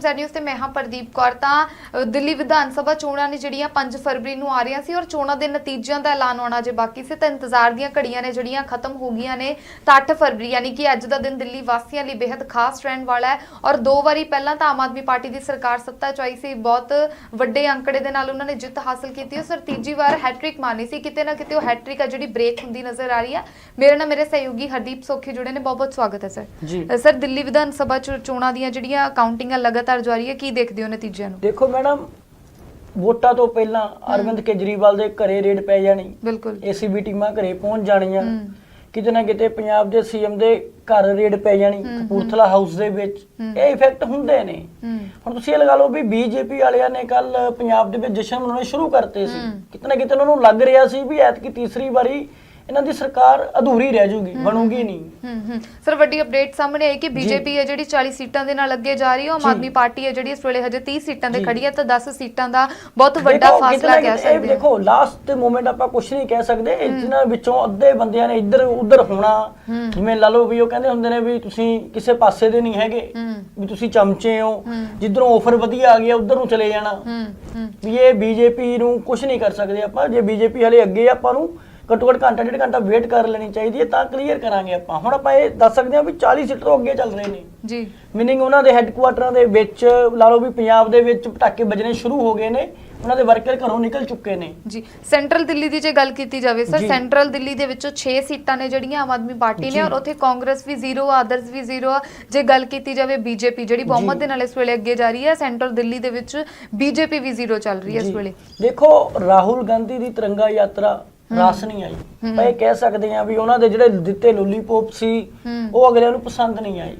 Z news ਤੇ ਮੈਂ ਹਾਂ ਪ੍ਰਦੀਪ ਕੌਰ। ਤਾਂ ਦਿੱਲੀ ਵਿਧਾਨ ਸਭਾ ਚੋਣਾਂ ਨੇ ਜਿਹੜੀਆਂ 5 ਫਰਵਰੀ ਨੂੰ ਆ ਰਹੀਆਂ ਸੀ ਔਰ ਚੋਣਾਂ ਦੇ ਨਤੀਜਿਆਂ ਦਾ ਐਲਾਨ ਹੋਣਾ ਜੇ ਬਾਕੀ ਸੀ ਤਾਂ ਇੰਤਜ਼ਾਰ ਦੀਆਂ ਘੜੀਆਂ ਨੇ ਜਿਹੜੀਆਂ ਖਤਮ ਹੋ ਗਈਆਂ ਨੇ ਤਾਂ 8 ਫਰਵਰੀ ਯਾਨੀ ਕਿ ਅੱਜ ਦਾ ਦਿਨ ਦਿੱਲੀ ਵਾਸੀਆਂ ਲਈ ਬੇहद ਖਾਸ ਰਹਿਣ ਵਾਲਾ ਹੈ ਔਰ ਦੋ ਵਾਰੀ ਪਹਿਲਾਂ ਤਾਂ ਆਮ ਆਦਮੀ ਪਾਰਟੀ ਦੀ ਸਰਕਾਰ ਸੱਤਾ 'ਚ ਆਈ ਸੀ ਬਹੁਤ ਵੱਡੇ ਅੰਕੜੇ ਦੇ ਨਾਲ ਉਹਨਾਂ ਨੇ ਜਿੱਤ ਹਾਸਲ ਕੀਤੀ ਔਰ ਤੀਜੀ ਵਾਰ ਹੈਟ੍ਰਿਕ ਮਾਰਨੀ ਸੀ ਕਿਤੇ ਨਾ ਕਿਤੇ ਉਹ ਹੈਟ੍ਰਿਕ ਆ ਜਿਹੜੀ ਬ੍ਰੇਕ ਹੁੰਦੀ ਨਜ਼ਰ ਆ ਰਹੀ ਹੈ ਮੇਰੇ ਨਾਲ ਮੇਰੇ ਸਹਿਯੋਗੀ ਹਰਦੀਪ ਸੋਖੀ ਜੁੜੇ ਨੇ ਬਹੁਤ ਬਹੁਤ ਸਵਾਗਤ ਹੈ ਸਰ। ਸਰ ਦਿੱਲੀ ਵਿਧਾਨ ਸਭਾ ਚ ਚੋਣਾਂ ਦੀਆਂ ਜਿਹੜੀਆਂ ਕਾਊਂਟਿੰਗਾਂ ਲਗਾਤਾਰ ਜਾਰੀ ਹੈ ਕੀ ਦੇਖਦੇ ਹੋ ਨਤੀਜਿਆਂ ਨੂੰ? ਦੇਖੋ ਮੈਡਮ ਵੋਟਾਂ ਤੋਂ ਪਹਿਲਾਂ ਅਰਵਿੰਦ ਕੇਜਰੀਵਾਲ ਦੇ ਘਰੇ ਰੇਡ ਪੈ ਜਾਣੀ। ਬਿਲਕੁਲ। ਏਸੀਬੀ ਟੀਮਾਂ ਘਰੇ ਪਹੁੰਚ ਜਾਣੀਆਂ। ਕਿਤੇ ਨਾ ਕਿਤੇ ਪੰਜਾਬ ਦੇ ਸੀਐਮ ਦੇ ਘਰ ਰੇਡ ਪੈ ਜਾਣੀ ਕਪੂਰਥਲਾ ਹਾਊਸ ਦੇ ਵਿੱਚ। ਇਹ ਇਫੈਕਟ ਹੁੰਦੇ ਨੇ। ਹੁਣ ਤੁਸੀਂ ਇਹ ਲਗਾ ਲਓ ਵੀ ਬੀਜੇਪੀ ਵਾਲਿਆਂ ਨੇ ਕੱਲ ਪੰਜਾਬ ਦੇ ਵਿੱਚ ਜਸ਼ਨ ਮਨਾਉਣੇ ਸ਼ੁਰੂ ਕਰਤੇ ਸੀ। ਕਿਤੇ ਨਾ ਕਿਤੇ ਉਹਨਾਂ ਨੂੰ ਲੱਗ ਰਿਹਾ ਸੀ ਵੀ ਐਤਕੀ ਤੀਸਰੀ ਵਾਰੀ ਇਹਨਾਂ ਦੀ ਸਰਕਾਰ ਅਧੂਰੀ ਰਹਿ ਜਾਊਗੀ ਬਣੂਗੀ ਨਹੀਂ ਹੂੰ ਹੂੰ ਸਰ ਵੱਡੀ ਅਪਡੇਟ ਸਾਹਮਣੇ ਆਈ ਕਿ। ਬੀਜੇਪੀ ਹੈ ਜਿਹੜੀ 40 ਸੀਟਾਂ ਦੇ ਨਾਲ ਅੱਗੇ ਜਾ ਰਹੀ ਹੈ ਆਮ। ਆਦਮੀ ਪਾਰਟੀ ਹੈ ਜਿਹੜੀ ਇਸ ਵੇਲੇ ਹਜੇ 30 ਸੀਟਾਂ ਤੇ। ਖੜੀ ਹੈ ਤਾਂ 10 ਸੀਟਾਂ ਦਾ ਬਹੁਤ ਵੱਡਾ ਦੇਖੋ, ਕਿਤੇ ਫਾਸਲਾ ਨਾ ਕਹਿ ਕਿਤੇ ਇਹ ਸਕਦੇ ਹਾਂ ਦੇਖੋ ਲਾਸਟ ਮੂਮੈਂਟ ਆਪਾਂ ਕੁਝ ਨਹੀਂ ਕਹਿ ਸਕਦੇ ਇਹਨਾਂ ਵਿੱਚੋਂ ਅੱਧੇ ਬੰਦਿਆਂ ਨੇ ਇੱਧਰ ਉੱਧਰ ਹੋਣਾ। ਜਿਵੇਂ ਲਾ ਲਓ ਵੀ ਉਹ ਕਹਿੰਦੇ ਹੁੰਦੇ ਨੇ ਵੀ ਤੁਸੀਂ ਕਿਸੇ ਪਾਸੇ ਦੇ ਨਹੀਂ ਹੈਗੇ ਵੀ ਤੁਸੀਂ ਚਮਚੇ ਹੋ। ਜਿੱਧਰੋਂ ਆਫਰ ਵਧੀਆ ਆ ਗਿਆ ਉੱਧਰ ਨੂੰ ਚਲੇ ਜਾਣਾ ਹੂੰ ਹੂੰ ਵੀ ਇਹ ਬੀਜੇਪੀ ਨੂੰ ਕੁਝ ਨਹੀਂ ਕਰ ਸਕਦੇ ਆਪਾਂ ਜੇ ਬੀਜੇਪੀ ਹਲੇ ਅੱਗੇ ਆ, ਆਪਾਂ ਨੂੰ ਘੱਟੋ ਘੱਟ ਘੰਟਾ ਡੇਢ ਘੰਟਾ ਵੇਟ ਕਰ ਲੈਣੀ ਚਾਹੀਦੀ ਹੈ ਤਾਂ ਕਲੀਅਰ ਕਰਾਂਗੇ ਆਪਾਂ ਹੁਣ ਆਪਾਂ ਇਹ ਦੱਸ ਸਕਦੇ ਹਾਂ ਵੀ 40 ਸੀਟ ਤੋਂ ਅੱਗੇ ਚੱਲ ਰਹੇ ਨੇ ਜੀ ਮੀਨਿੰਗ ਉਹਨਾਂ ਦੇ ਹੈੱਡਕੁਆਟਰਾਂ ਦੇ ਵਿੱਚ ਲਾ ਲਓ ਵੀ ਪੰਜਾਬ ਦੇ ਵਿੱਚ ਪਟਾਕੇ ਵੱਜਣੇ ਸ਼ੁਰੂ ਹੋ ਗਏ ਨੇ ਉਹਨਾਂ ਦੇ ਵਰਕਰ ਘਰੋਂ ਨਿਕਲ ਚੁੱਕੇ ਨੇ ਜੀ ਸੈਂਟਰਲ ਦਿੱਲੀ ਦੀ ਜੇ ਗੱਲ ਕੀਤੀ ਜਾਵੇ ਸਰ। ਸੈਂਟਰਲ ਦਿੱਲੀ ਦੇ ਵਿੱਚੋਂ 6 ਸੀਟਾਂ ਨੇ ਜਿਹੜੀਆਂ ਆਮ ਆਦਮੀ ਪਾਰਟੀ ਨੇ। ਔਰ ਉੱਥੇ ਕਾਂਗਰਸ ਵੀ ਜ਼ੀਰੋ ਆ ਆਦਰਸ ਵੀ ਜ਼ੀਰੋ ਆ ਜੇ ਗੱਲ ਕੀਤੀ ਜਾਵੇ ਬੀਜੇਪੀ ਜਿਹੜੀ ਬਹੁਮਤ। ਦੇ ਨਾਲ ਇਸ ਵੇਲੇ ਅੱਗੇ ਜਾ ਰਹੀ ਹੈ ਸੈਂਟਰਲ ਦਿੱਲੀ ਦੇ ਵਿੱਚ ਬੀਜੇਪੀ ਵੀ ਜ਼ੀਰੋ ਚੱਲ ਰਹੀ ਹੈ ਇਸ। ਵੇਲੇ ਦੇਖੋ ਰਾਹੁਲ ਗਾਂਧੀ ਦੀ ਤਿਰੰਗਾ ਯਾਤਰਾ ਰਸ ਨਹੀਂ ਆਈ। ਆਪਾਂ ਇਹ ਕਹਿ ਸਕਦੇ ਹਾਂ ਵੀ ਉਹਨਾਂ ਦੇ ਜਿਹੜੇ ਦਿੱਤੇ ਲੋਲੀਪੌਪ ਸੀ। ਉਹ ਅਗਲਿਆਂ ਨੂੰ ਪਸੰਦ ਨਹੀਂ ਆਈ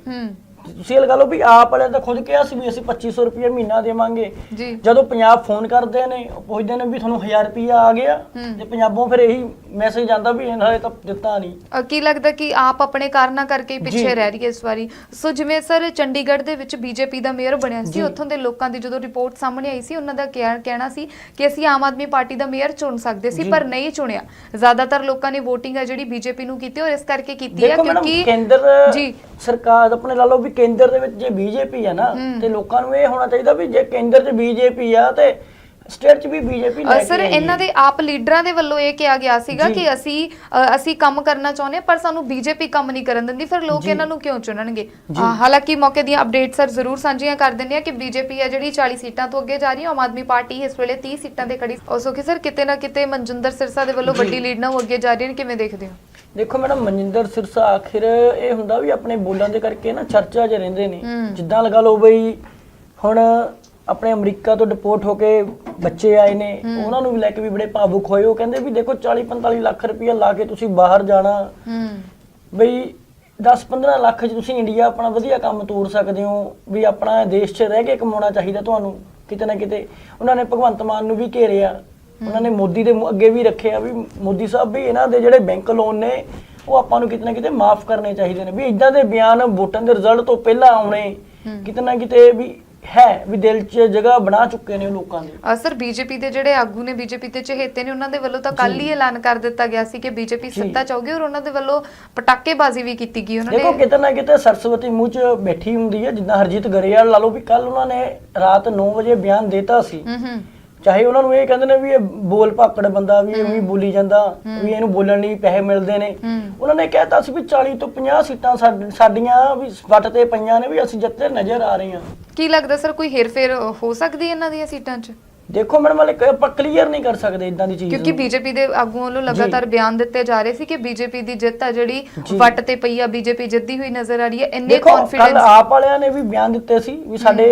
ਤੁਸੀਂ ਇਹ ਲਗਾ ਲਓ ਵੀ ਆਪ ਵਾਲਿਆਂ ਤਾਂ ਖੁਦ ਕਿਹਾ ਸੀ ਵੀ ਅਸੀਂ 2500 ਰੁਪਏ ਮਹੀਨਾ ਦੇਵਾਂਗੇ ਜੀ ਜਦੋਂ ਪੰਜਾਬ ਫੋਨ ਕਰਦੇ ਨੇ ਉਹ ਪੁੱਛਦੇ ਨੇ ਵੀ ਤੁਹਾਨੂੰ 1000 ਰੁਪਿਆ ਆ ਗਿਆ। ਤੇ ਪੰਜਾਬੋਂ ਫਿਰ ਇਹੀ ਮੈਸੇਜ ਜਾਂਦਾ ਵੀ ਇਹਨਾਂ ਨੇ ਤਾਂ ਦਿੱਤਾ ਨਹੀਂ ਅ, ਕੀ ਲੱਗਦਾ ਕਿ ਆਪ ਆਪਣੇ ਕਾਰਨਾਂ ਕਰਕੇ ਹੀ ਪਿੱਛੇ ਜੀ। ਰਹਿ ਰਹੀ ਹੈ ਇਸ ਵਾਰੀ ਸੋ ਜਿਵੇਂ ਸਰ ਚੰਡੀਗੜ੍ਹ ਦੇ ਵਿੱਚ ਬੀਜੇਪੀ ਦਾ ਮੇਅਰ ਬਣਿਆ ਸੀ ਜੀ। ਉੱਥੋਂ ਦੇ ਲੋਕਾਂ ਦੀ ਜਦੋਂ ਰਿਪੋਰਟ ਸਾਹਮਣੇ ਆਈ ਸੀ ਉਹਨਾਂ ਦਾ ਕਹਿ- ਕਹਿਣਾ ਸੀ ਕਿ ਅਸੀਂ ਆਮ ਆਦਮੀ ਪਾਰਟੀ ਦਾ ਮੇਅਰ ਚੁਣ ਸਕਦੇ ਸੀ ਜੀ। ਪਰ ਨਹੀਂ ਚੁਣਿਆ ਜ਼ਿਆਦਾਤਰ ਲੋਕਾਂ ਨੇ VOTING ਹੈ ਜਿਹੜੀ ਬੀਜੇਪੀ ਨੂੰ ਕੀਤੀ ਔਰ ਇਸ ਕਰਕੇ ਕੀਤੀ ਹੈ ਦੇਖੋ ਮੈਡਮ ਕਿਉਂਕਿ ਕੇਂਦਰ ਜੀ ਸਰਕਾਰ ਆਪਣੇ ਲਾ ਲਓ ਵੀ ਕੇਂਦਰ ਦੇ ਵਿੱਚ ਜੇ ਬੀਜੇਪੀ ਆ ਨਾ। ਤੇ ਲੋਕਾਂ ਨੂੰ ਇਹ ਹੋਣਾ ਚਾਹੀਦਾ ਵੀ ਜੇ ਕੇਂਦਰ 'ਚ ਬੀਜੇਪੀ ਆ ਤੇ ਸਟੇਟ 'ਚ ਵੀ ਬੀਜੇਪੀ ਲੈ ਕੇ ਸਰ ਆਈ ਇਹਨਾਂ। ਦੇ ਆਪ ਲੀਡਰਾਂ ਦੇ ਵੱਲੋਂ ਇਹ ਕਿਹਾ ਗਿਆ ਸੀਗਾ ਜੀ। ਕਿ ਅਸੀਂ ਅ, ਅਸੀਂ ਕੰਮ ਕਰਨਾ ਚਾਹੁੰਦੇ ਹਾਂ, ਪਰ ਸਾਨੂੰ ਬੀਜੇਪੀ ਕੰਮ ਨਹੀਂ ਕਰਨ ਦਿੰਦੀ ਫਿਰ ਲੋਕ ਜੀ। ਇਹਨਾਂ ਨੂੰ ਕਿਉਂ ਚੁਣਨਗੇ ਜੀ। ਅ, ਹਾਲਾਂਕਿ ਮੌਕੇ ਦੀਆਂ ਅਪਡੇਟ ਸਰ ਜ਼ਰੂਰ ਸਾਂਝੀਆਂ ਕਰ ਦਿੰਦੇ ਆ ਕਿ ਬੀਜੇਪੀ ਹੈ ਜਿਹੜੀ 40 ਸੀਟਾਂ ਤੋਂ ਅੱਗੇ ਜਾ ਰਹੀ ਹੈ ਆਮ ਆਦਮੀ ਪਾਰਟੀ ਇਸ ਵੇਲੇ 30 ਸੀਟਾਂ ਤੇ ਖੜੀ ਸੋ ਕਿ ਸਰ ਕਿਤੇ ਨਾ ਕਿਤੇ ਮਨਜਿੰਦਰ ਸਿਰਸਾ ਦੇ ਵੱਲੋਂ। ਵੱਡੀ ਲੀਡ ਨਾਲ ਉਹ ਅੱਗੇ ਜਾ ਰਹੀ ਨੇ ਕਿਵੇਂ ਦੇਖਦੇ ਹੋ ਦੇਖੋ ਮੈਡਮ ਮਨਜਿੰਦਰ ਸਿਰਸਾ ਆਖਿਰ ਇਹ ਹੁੰਦਾ ਵੀ ਆਪਣੇ ਬੋਲਾਂ ਦੇ ਕਰਕੇ ਨਾ ਚਰਚਾ 'ਚ ਰਹਿੰਦੇ ਨੇ ਹੂੰ। ਜਿੱਦਾਂ ਲਗਾ ਲਓ ਬਈ ਹੁਣ ਆਪਣੇ ਅਮਰੀਕਾ ਤੋਂ ਡਿਪੋਰਟ ਹੋ ਕੇ ਬੱਚੇ ਆਏ ਨੇ ਉਹਨਾਂ ਨੂੰ ਵੀ ਲੈ ਕੇ ਵੀ ਬੜੇ ਭਾਵੁਕ ਹੋਏ। ਉਹ ਕਹਿੰਦੇ ਵੀ ਦੇਖੋ 40 45 ਲੱਖ ਰੁਪਇਆ ਲਾ ਕੇ ਤੁਸੀਂ ਬਾਹਰ ਜਾਣਾ। ਬਈ 10-15 ਲੱਖ 'ਚ ਤੁਸੀਂ ਇੰਡੀਆ ਆਪਣਾ ਵਧੀਆ ਕੰਮ ਤੋੜ ਸਕਦੇ ਹੋ ਵੀ ਆਪਣਾ ਦੇਸ਼ 'ਚ ਰਹਿ ਕੇ ਕਮਾਉਣਾ ਚਾਹੀਦਾ ਤੁਹਾਨੂੰ ਕਿਤੇ ਨਾ ਕਿਤੇ। ਉਹਨਾਂ ਨੇ ਭਗਵੰਤ ਮਾਨ ਨੂੰ ਵੀ ਘੇਰਿਆ। ਉਹਨਾਂ ਨੇ ਮੋਦੀ ਦੇ ਅੱਗੇ ਵੀ ਰੱਖਿਆ ਵੀ ਮੋਦੀ ਸਾਹਿਬ ਵੀ ਇਹਨਾਂ ਦੇ ਜਿਹੜੇ ਬੈਂਕ ਲੋਨ ਨੇ ਉਹ ਆਪਾਂ ਨੂੰ ਕਿਤੇ ਨਾ ਕਿਤੇ ਮਾਫ ਕਰਨੇ ਚਾਹੀਦੇ ਨੇ। ਵੀ ਇਦਾਂ ਦੇ ਬਿਆਨ ਵੋਟਾਂ ਦੇ ਰਿਜ਼ਲਟ ਤੋਂ ਪਹਿਲਾਂ ਆਉਣੇ ਕਿਤੇ ਨਾ ਕਿਤੇ ਵੀ ਹੈ ਵੀ ਦਿਲ 'ਚ ਜਗ੍ਹਾ ਬਣਾ ਚੁੱਕੇ ਨੇ ਉਹ ਲੋਕਾਂ ਦੇ। ਅ, ਸਰ ਬੀਜੇਪੀ ਦੇ ਜਿਹੜੇ ਆਗੂ ਨੇ ਬੀਜੇਪੀ ਦੇ ਚਹੇਤੇ ਨੇ ਉਹਨਾਂ ਦੇ ਵੱਲੋਂ ਤਾਂ ਕੱਲ ਹੀ ਐਲਾਨ ਕਰ ਦਿੱਤਾ ਗਿਆ ਸੀ ਕਿ ਬੀਜੇਪੀ ਜੀ। ਸੱਤਾ ਚਾਹੂਗੀ ਔਰ ਉਹਨਾਂ ਦੇ ਵੱਲੋਂ ਪਟਾਕੇਬਾਜ਼ੀ ਵੀ ਕੀਤੀ ਗਈ। ਉਹਨਾਂ ਦੇਖੋ ਨੇ ਕਿਤੇ ਨਾ ਕਿਤੇ ਸਰਸਵਤੀ ਮੂੰਹ 'ਚ ਬੈਠੀ ਹੁੰਦੀ ਹੈ ਜਿੱਦਾਂ ਹਰਜੀਤ ਗਰੇਵਾਲ ਲਾ ਲਓ ਵੀ ਕੱਲ ਉਹਨਾਂ ਨੇ ਰਾਤ 9 ਵਜੇ ਬਿਆਨ ਦਿੱਤਾ ਸੀ। ਹੂੰ ਹੂੰ। ਚਾਹੇ ਉਹਨਾਂ ਨੂੰ ਇਹ ਕਹਿੰਦੇ ਨੇ ਵੀ ਇਹ ਬੋਲ ਭਾਕੜ ਬੰਦਾ ਵੀ ਇਹ ਵੀ ਬੋਲੀ ਜਾਂਦਾ ਵੀ ਇਹਨੂੰ ਬੋਲਣ ਲਈ ਪੈਸੇ ਮਿਲਦੇ ਨੇ। ਉਹਨਾਂ ਨੇ ਕਹਿਤਾ ਸੀ ਵੀ 40 ਤੋਂ 50 ਸੀਟਾਂ ਸਾਡ- ਸਾਡੀਆਂ ਵੀ ਵੱਟ ਤੇ ਪਈਆਂ ਨੇ ਵੀ ਅਸੀਂ ਜਿੱਤੇ ਨਜ਼ਰ ਆ ਰਹੇ ਹਾਂ। ਕੀ ਲੱਗਦਾ ਸਰ ਕੋਈ ਹੇਰਫੇਰ ਹੋ ਸਕਦੀ ਹੈ ਇਹਨਾਂ ਦੀਆਂ ਸੀਟਾਂ 'ਚ? ਦੇਖੋ ਮੈਡਮ ਵਾਲੇ ਆਪਾਂ ਕਲੀਅਰ ਨਹੀਂ ਕਰ ਸਕਦੇ ਇਦਾਂ ਦੀ ਚੀਜ਼ ਕਿਉਂਕਿ ਨੂੰ। ਬੀਜੇਪੀ ਦੇ ਆਗੂਆਂ ਵੱਲੋਂ ਲਗਾਤਾਰ ਬਿਆਨ ਦਿੱਤੇ ਜਾ ਰਹੇ ਸੀ ਕਿ ਬੀਜੇਪੀ ਦੀ ਜਿੱਤ ਆ ਜਿਹੜੀ ਜੀ। ਵੱਟ ਤੇ ਪਈ ਆ ਬੀਜੇਪੀ ਜਿੱਤਦੀ ਹੋਈ ਨਜ਼ਰ ਆ ਰਹੀ ਹੈ। ਇੰਨੇ ਦੇਖੋ ਕੱਲ ਕੌਨਫੀਡੈਂਸ ਆਪ ਵਾਲਿਆਂ ਨੇ ਵੀ ਬਿਆਨ ਦਿੱਤੇ ਸੀ ਵੀ ਸਾਡੇ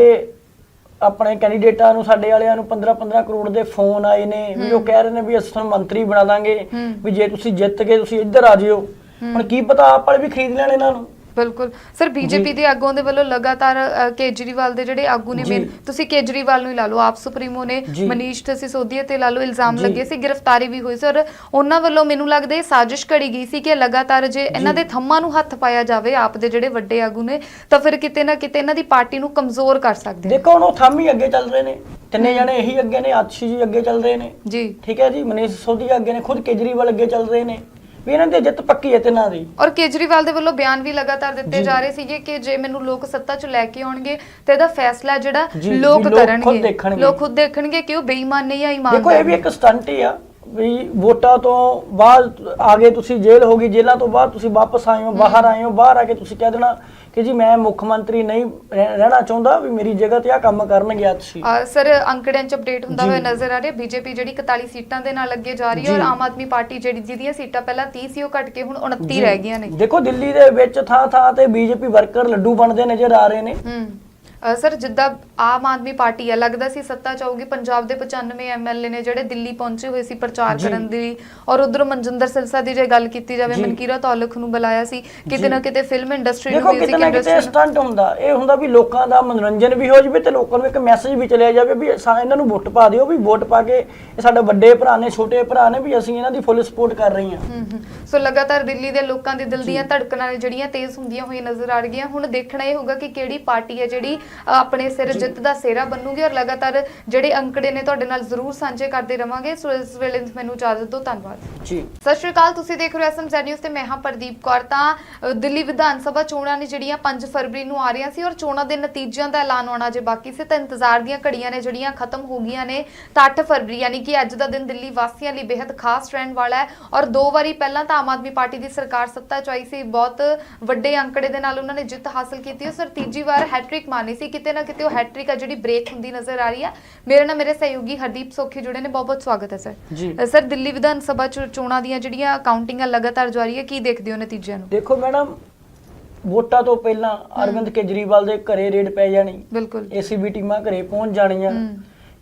ਆਪਣੇ ਕੈਂਡੀਡੇਟਾਂ ਨੂੰ ਸਾਡੇ ਵਾਲਿਆਂ ਨੂੰ 15-15 ਕਰੋੜ ਦੇ ਫੋਨ ਆਏ ਨੇ ਵੀ ਉਹ ਕਹਿ ਰਹੇ ਨੇ ਵੀ ਅਸੀਂ ਤੁਹਾਨੂੰ ਮੰਤਰੀ ਬਣਾ ਦਾਂਗੇ। ਵੀ ਜੇ ਤੁਸੀਂ ਜਿੱਤ ਗਏ ਤੁਸੀਂ ਇੱਧਰ ਆ ਜਿਓ। ਹੁਣ ਕੀ ਪਤਾ ਆਪ ਵਾਲੇ ਵੀ ਖਰੀਦ ਲੈਣ ਇਹਨਾਂ ਨੂੰ। ਬਿਲਕੁਲ। ਸਰ ਬੀਜੇਪੀ ਦੇ ਆਗੂਆਂ ਦੇ ਵੱਲੋਂ ਲਗਾਤਾਰ ਅ, ਕੇਜਰੀਵਾਲ ਦੇ ਜਿਹੜੇ ਆਗੂ ਨੇ ਜੀ। ਮੇਨ ਤੁਸੀਂ ਕੇਜਰੀਵਾਲ ਨੂੰ ਹੀ ਲਾ ਲਓ। ਆਪ ਸੁਪਰੀਮੋ ਨੇ ਜੀ। ਮਨੀਸ਼ ਸਿਸੋਦੀਆ ਤੇ ਲਾ ਲਓ ਇਲਜ਼ਾਮ ਜੀ। ਲੱਗੇ ਸੀ ਗ੍ਰਿਫਤਾਰੀ ਵੀ ਹੋਈ। ਸੀ ਔਰ ਉਹਨਾਂ ਵੱਲੋਂ ਮੈਨੂੰ ਲੱਗਦਾ ਇਹ ਸਾਜ਼ਿਸ਼ ਘੜੀ ਗਈ ਸੀ ਕਿ ਲਗਾਤਾਰ ਜੇ ਇਹਨਾਂ ਦੇ ਥੰਮਾਂ ਨੂੰ ਹੱਥ ਪਾਇਆ ਜਾਵੇ ਆਪ ਦੇ ਜਿਹੜੇ ਵੱਡੇ ਆਗੂ ਨੇ ਤਾਂ ਫਿਰ ਕਿਤੇ ਨਾ ਕਿਤੇ ਇਹਨਾਂ ਦੀ ਪਾਰਟੀ ਨੂੰ ਕਮਜ਼ੋਰ ਕਰ ਸਕਦੇ ਨੇ। ਦੇਖੋ ਹੁਣ ਉਹ ਥੰਮ ਹੀ ਅੱਗੇ ਚੱਲ ਰਹੇ ਨੇ। ਤਿੰਨੇ ਜਣੇ ਇਹੀ ਅੱਗੇ ਨੇ ਆਤਸ਼ੀ ਜੀ ਅੱਗੇ ਚੱਲ ਰਹੇ ਨੇ। ਜੀ। ਠੀਕ ਹੈ ਜੀ ਮਨੀਸ਼ ਸਿਸੋਦੀਆ ਅੱਗੇ ਨੇ ਖੁਦ ਕੇਜਰੀਵਾਲ ਅੱਗੇ ਚੱਲ ਰਹੇ ਨੇ। ਵੀ ਇਹਨਾਂ ਦੀ ਜਿੱਤ ਪੱਕੀ ਹੈ ਤਿੰਨਾਂ ਦੀ ਔਰ ਕੇਜਰੀਵਾਲ ਦੇ ਵੱਲੋਂ ਬਿਆਨ ਵੀ ਲਗਾਤਾਰ ਦਿੱਤੇ ਜੀ। ਰਹੇ ਸੀਗੇ ਕਿ ਜੇ ਮੈਨੂੰ ਲੋਕ ਸੱਤਾ 'ਚ ਲੈ ਕੇ ਆਉਣਗੇ ਤੇ ਇਹਦਾ ਫੈਸਲਾ ਜਿਹੜਾ ਜੀ, ਲੋਕ ਲੋਕ ਖੁਦ ਕਰਨਗੇ ਦੇਖਣਗੇ। ਲੋਕ ਖੁਦ ਦੇਖਣਗੇ ਕਿ ਉਹ ਬੇਈਮਾਨ ਨਹੀਂ ਆ ਦੇਖੋ ਇਮਾਨਦਾਰ ਇਹ ਵੀ। ਇੱਕ ਸਟੰਟ ਹੀ ਆ ਵੀ ਵੋਟਾਂ ਤੋਂ ਬਾਅਦ ਆ ਗਏ ਤੁਸੀਂ ਜੇਲ੍ਹ ਹੋ ਗਈ ਜੇਲ੍ਹਾਂ ਤੋਂ ਬਾਅਦ ਤੁਸੀਂ ਵਾਪਸ ਆਏ ਹੋ ਬਾਹਰ ਆਏ ਹੋ ਬਾਹਰ ਆ ਕੇ ਤੁਸੀਂ ਕਹਿ ਦੇਣਾ ਕਿ ਜੀ ਮੈਂ ਮੁੱਖ ਮੰਤਰੀ ਨਹੀਂ ਰਹਿ- ਰਹਿਣਾ ਚਾਹੁੰਦਾ ਵੀ ਮੇਰੀ ਜਗ੍ਹਾ ਤੇ ਆ ਕੰਮ ਕਰਨ ਗਿਆ ਤੁਸੀਂ ਸਰ ਅੰਕੜਿਆਂ 'ਚ ਅਪਡੇਟ ਹੁੰਦਾ। ਹੋਇਆ ਨਜ਼ਰ ਆ ਰਿਹਾ ਬੀਜੇਪੀ ਜਿਹੜੀ 41 ਸੀਟਾਂ ਦੇ ਨਾਲ ਅੱਗੇ ਜਾ ਰਹੀ ਹੈ ਔਰ ਜੀ। ਆਮ ਆਦਮੀ ਪਾਰਟੀ ਜਿਹੜੀ ਜਿਹਦੀਆਂ ਸੀਟਾਂ ਪਹਿਲਾਂ 30 ਸੀ ਉਹ ਘਟ ਕੇ ਹੁਣ 29 ਜੀ। ਰਹਿ ਗਈਆਂ ਨੇ ਦੇਖੋ ਦਿੱਲੀ ਦੇ ਵਿੱਚ ਥਾਂ ਥਾਂ ਤੇ ਬੀਜੇਪੀ ਵਰਕਰ ਲੱਡੂ ਬਣਦੇ ਨਜ਼ਰ ਆ ਰਹੇ ਨੇ ਹੂੰ ਸਰ ਜਿੱਦਾਂ ਆਮ ਆਦਮੀ ਪਾਰਟੀ ਆ ਲੱਗਦਾ ਸੀ ਸੱਤਾ ਚ ਆਊਗੀ ਪੰਜਾਬ ਦੇ 95 ਐਮਐਲਏ ਨੇ ਜਿਹੜੇ ਦਿੱਲੀ ਪਹੁੰਚੇ ਹੋਏ ਸੀ ਪ੍ਰਚਾਰ। ਕਰਨ ਦੇ ਔਰ ਉਧਰ ਮਨਜਿੰਦਰ ਸਿਲਸਾ ਦੀ ਜੇ ਗੱਲ ਕੀਤੀ ਜਾਵੇ। ਮਨਕੀਰਾ ਤੌਲਖ ਨੂੰ ਬੁਲਾਇਆ ਸੀ ਕਿਤੇ। ਨਾ ਕਿਤੇ ਫਿਲਮ ਇੰਡਸਟਰੀ ਨੂੰ ਮਿਊਜ਼ਿਕ ਕਿਤੇ ਨਾ ਇੰਡਸਟਰੀ ਸਟੰਟ ਹੁੰਦਾ ਇਹ ਹੁੰਦਾ ਵੀ ਲੋਕਾਂ ਦਾ ਮਨੋਰੰਜਨ ਵੀ ਹੋ ਜਾਵੇ ਤੇ ਲੋਕਾਂ ਨੂੰ ਇੱਕ ਮੈਸੇਜ ਵੀ ਚਲਿਆ ਜਾਵੇ ਵੀ ਸਾ- ਇਹਨਾਂ ਨੂੰ ਵੋਟ ਪਾ ਦਿਓ ਵੀ ਵੋਟ ਪਾ ਕੇ ਇਹ ਸਾਡੇ ਵੱਡੇ ਭਰਾ ਨੇ ਛੋਟੇ ਭਰਾ ਨੇ ਵੀ ਅਸੀਂ ਇਹਨਾਂ ਦੀ ਫੁੱਲ ਸਪੋਰਟ ਕਰ ਰਹੇ ਹਾਂ ਸੋ ਲਗਾਤਾਰ ਦਿੱਲੀ ਦੇ ਲੋਕਾਂ ਦੇ ਦਿਲ ਦੀਆਂ ਧੜਕਣਾਂ ਜਿਹੜੀਆਂ ਤੇਜ਼ ਹੁੰਦੀਆਂ ਹੋਈਆਂ ਨਜ਼ਰ ਆ ਰਹੀਆਂ ਹੁਣ ਦੇਖਣਾ ਇਹ ਹੋਗਾ ਕਿ ਕਿਹੜੀ ਪਾਰਟੀ ਹੈ ਜਿਹੜੀ ਆਪਣੇ ਸਿਰ ਜਿੱਤ ਦਾ ਸਿਹਰਾ ਬੰਨੂਗੀ ਔਰ ਲਗਾਤਾਰ ਜਿਹੜੇ ਅੰਕੜੇ ਨੇ ਤੁਹਾਡੇ ਨਾਲ ਜ਼ਰੂਰ ਸਾਂਝੇ ਕਰਦੇ ਰਵਾਂਗੇ। ਸੋ ਇਸ ਵੇਲੇ ਮੈਨੂੰ ਇਜਾਜ਼ਤ ਦਿਓ ਧੰਨਵਾਦ। ਜੀ। ਸਤਿ ਸ਼੍ਰੀ ਅਕਾਲ ਤੁਸੀਂ ਦੇਖ ਰਹੇ ਹੋ ਐਸਐਮ ਨਿਊਜ਼ ਤੇ ਮੈਂ ਹਾਂ ਪ੍ਰਦੀਪ ਕੌਰ। ਤਾਂ ਦਿੱਲੀ ਵਿਧਾਨ ਸਭਾ ਚੋਣਾਂ ਨੇ ਜਿਹੜੀਆਂ 5 ਫਰਵਰੀ ਨੂੰ ਆ ਰਹੀਆਂ ਸੀ ਔਰ ਚੋਣਾਂ ਦੇ ਨਤੀਜਿਆਂ ਦਾ ਐਲਾਨ ਹੋਣਾ ਜੇ ਬਾਕੀ ਸੀ ਤਾਂ ਇੰਤਜ਼ਾਰ ਦੀਆਂ ਘੜੀਆਂ ਨੇ ਜਿਹੜੀਆਂ ਖਤਮ ਹੋ ਗਈਆਂ ਨੇ ਤਾਂ 8 ਫਰਵਰੀ ਯਾਨੀ ਕਿ ਅੱਜ ਦਾ ਦਿਨ ਦਿੱਲੀ ਵਾਸੀਆਂ ਲਈ ਬੇहद ਖਾਸ ਰਹਿਣ ਵਾਲਾ ਹੈ। ਔਰ ਦੋ ਵਾਰੀ ਪਹਿਲਾਂ ਤਾਂ ਆਮ ਆਦਮੀ ਪਾਰਟੀ ਦੀ ਸਰਕਾਰ ਸੱਤਾ 'ਚ ਆਈ ਸੀ ਬਹੁਤ ਵੱਡੇ ਅੰਕੜੇ ਦੇ ਨਾਲ ਉਹਨਾਂ ਨੇ ਜਿੱਤ ਹਾਸਲ ਕੀਤੀ ਸਰ ਤੀਜੀ ਵਾਰ ਹੈਟ੍ਰਿਕ ਮਾਰਨੀ ਸੀ ਕਿਤੇ ਨਾ ਕਿਤੇ ਉਹ ਹੈਟ੍ਰਿਕ ਆ ਜਿਹੜੀ ਬ੍ਰੇਕ ਹੁੰਦੀ ਨਜ਼ਰ ਆ ਰਹੀ ਹੈ ਮੇਰੇ ਨਾਲ ਮੇਰੇ ਸਹਿਯੋਗੀ ਹਰਦੀਪ ਸੋਖੀ ਜੁੜੇ ਨੇ ਬਹੁਤ ਬਹੁਤ ਸਵਾਗਤ ਹੈ ਸਰ ਸਰ ਦਿੱਲੀ ਵਿਧਾਨ ਸਭਾ ਚੋਣਾਂ ਦੀਆਂ ਜਿਹੜੀਆਂ ਕਾਊਂਟਿੰਗਾਂ ਲਗਾਤਾਰ ਜਾਰੀ ਹੈ ਕੀ ਦੇਖਦੇ ਹੋ ਨਤੀਜਿਆਂ ਨੂੰ? ਦੇਖੋ ਮੈਡਮ ਵੋਟਾਂ ਤੋਂ ਪਹਿਲਾਂ ਅਰਵਿੰਦ ਕੇਜਰੀਵਾਲ ਦੇ ਘਰੇ ਰੇਡ ਪੈ ਜਾਣੀ। ਬਿਲਕੁਲ। ਏਸੀਬੀ ਟੀਮਾਂ ਘਰੇ ਪਹੁੰਚ ਜਾਣੀਆਂ।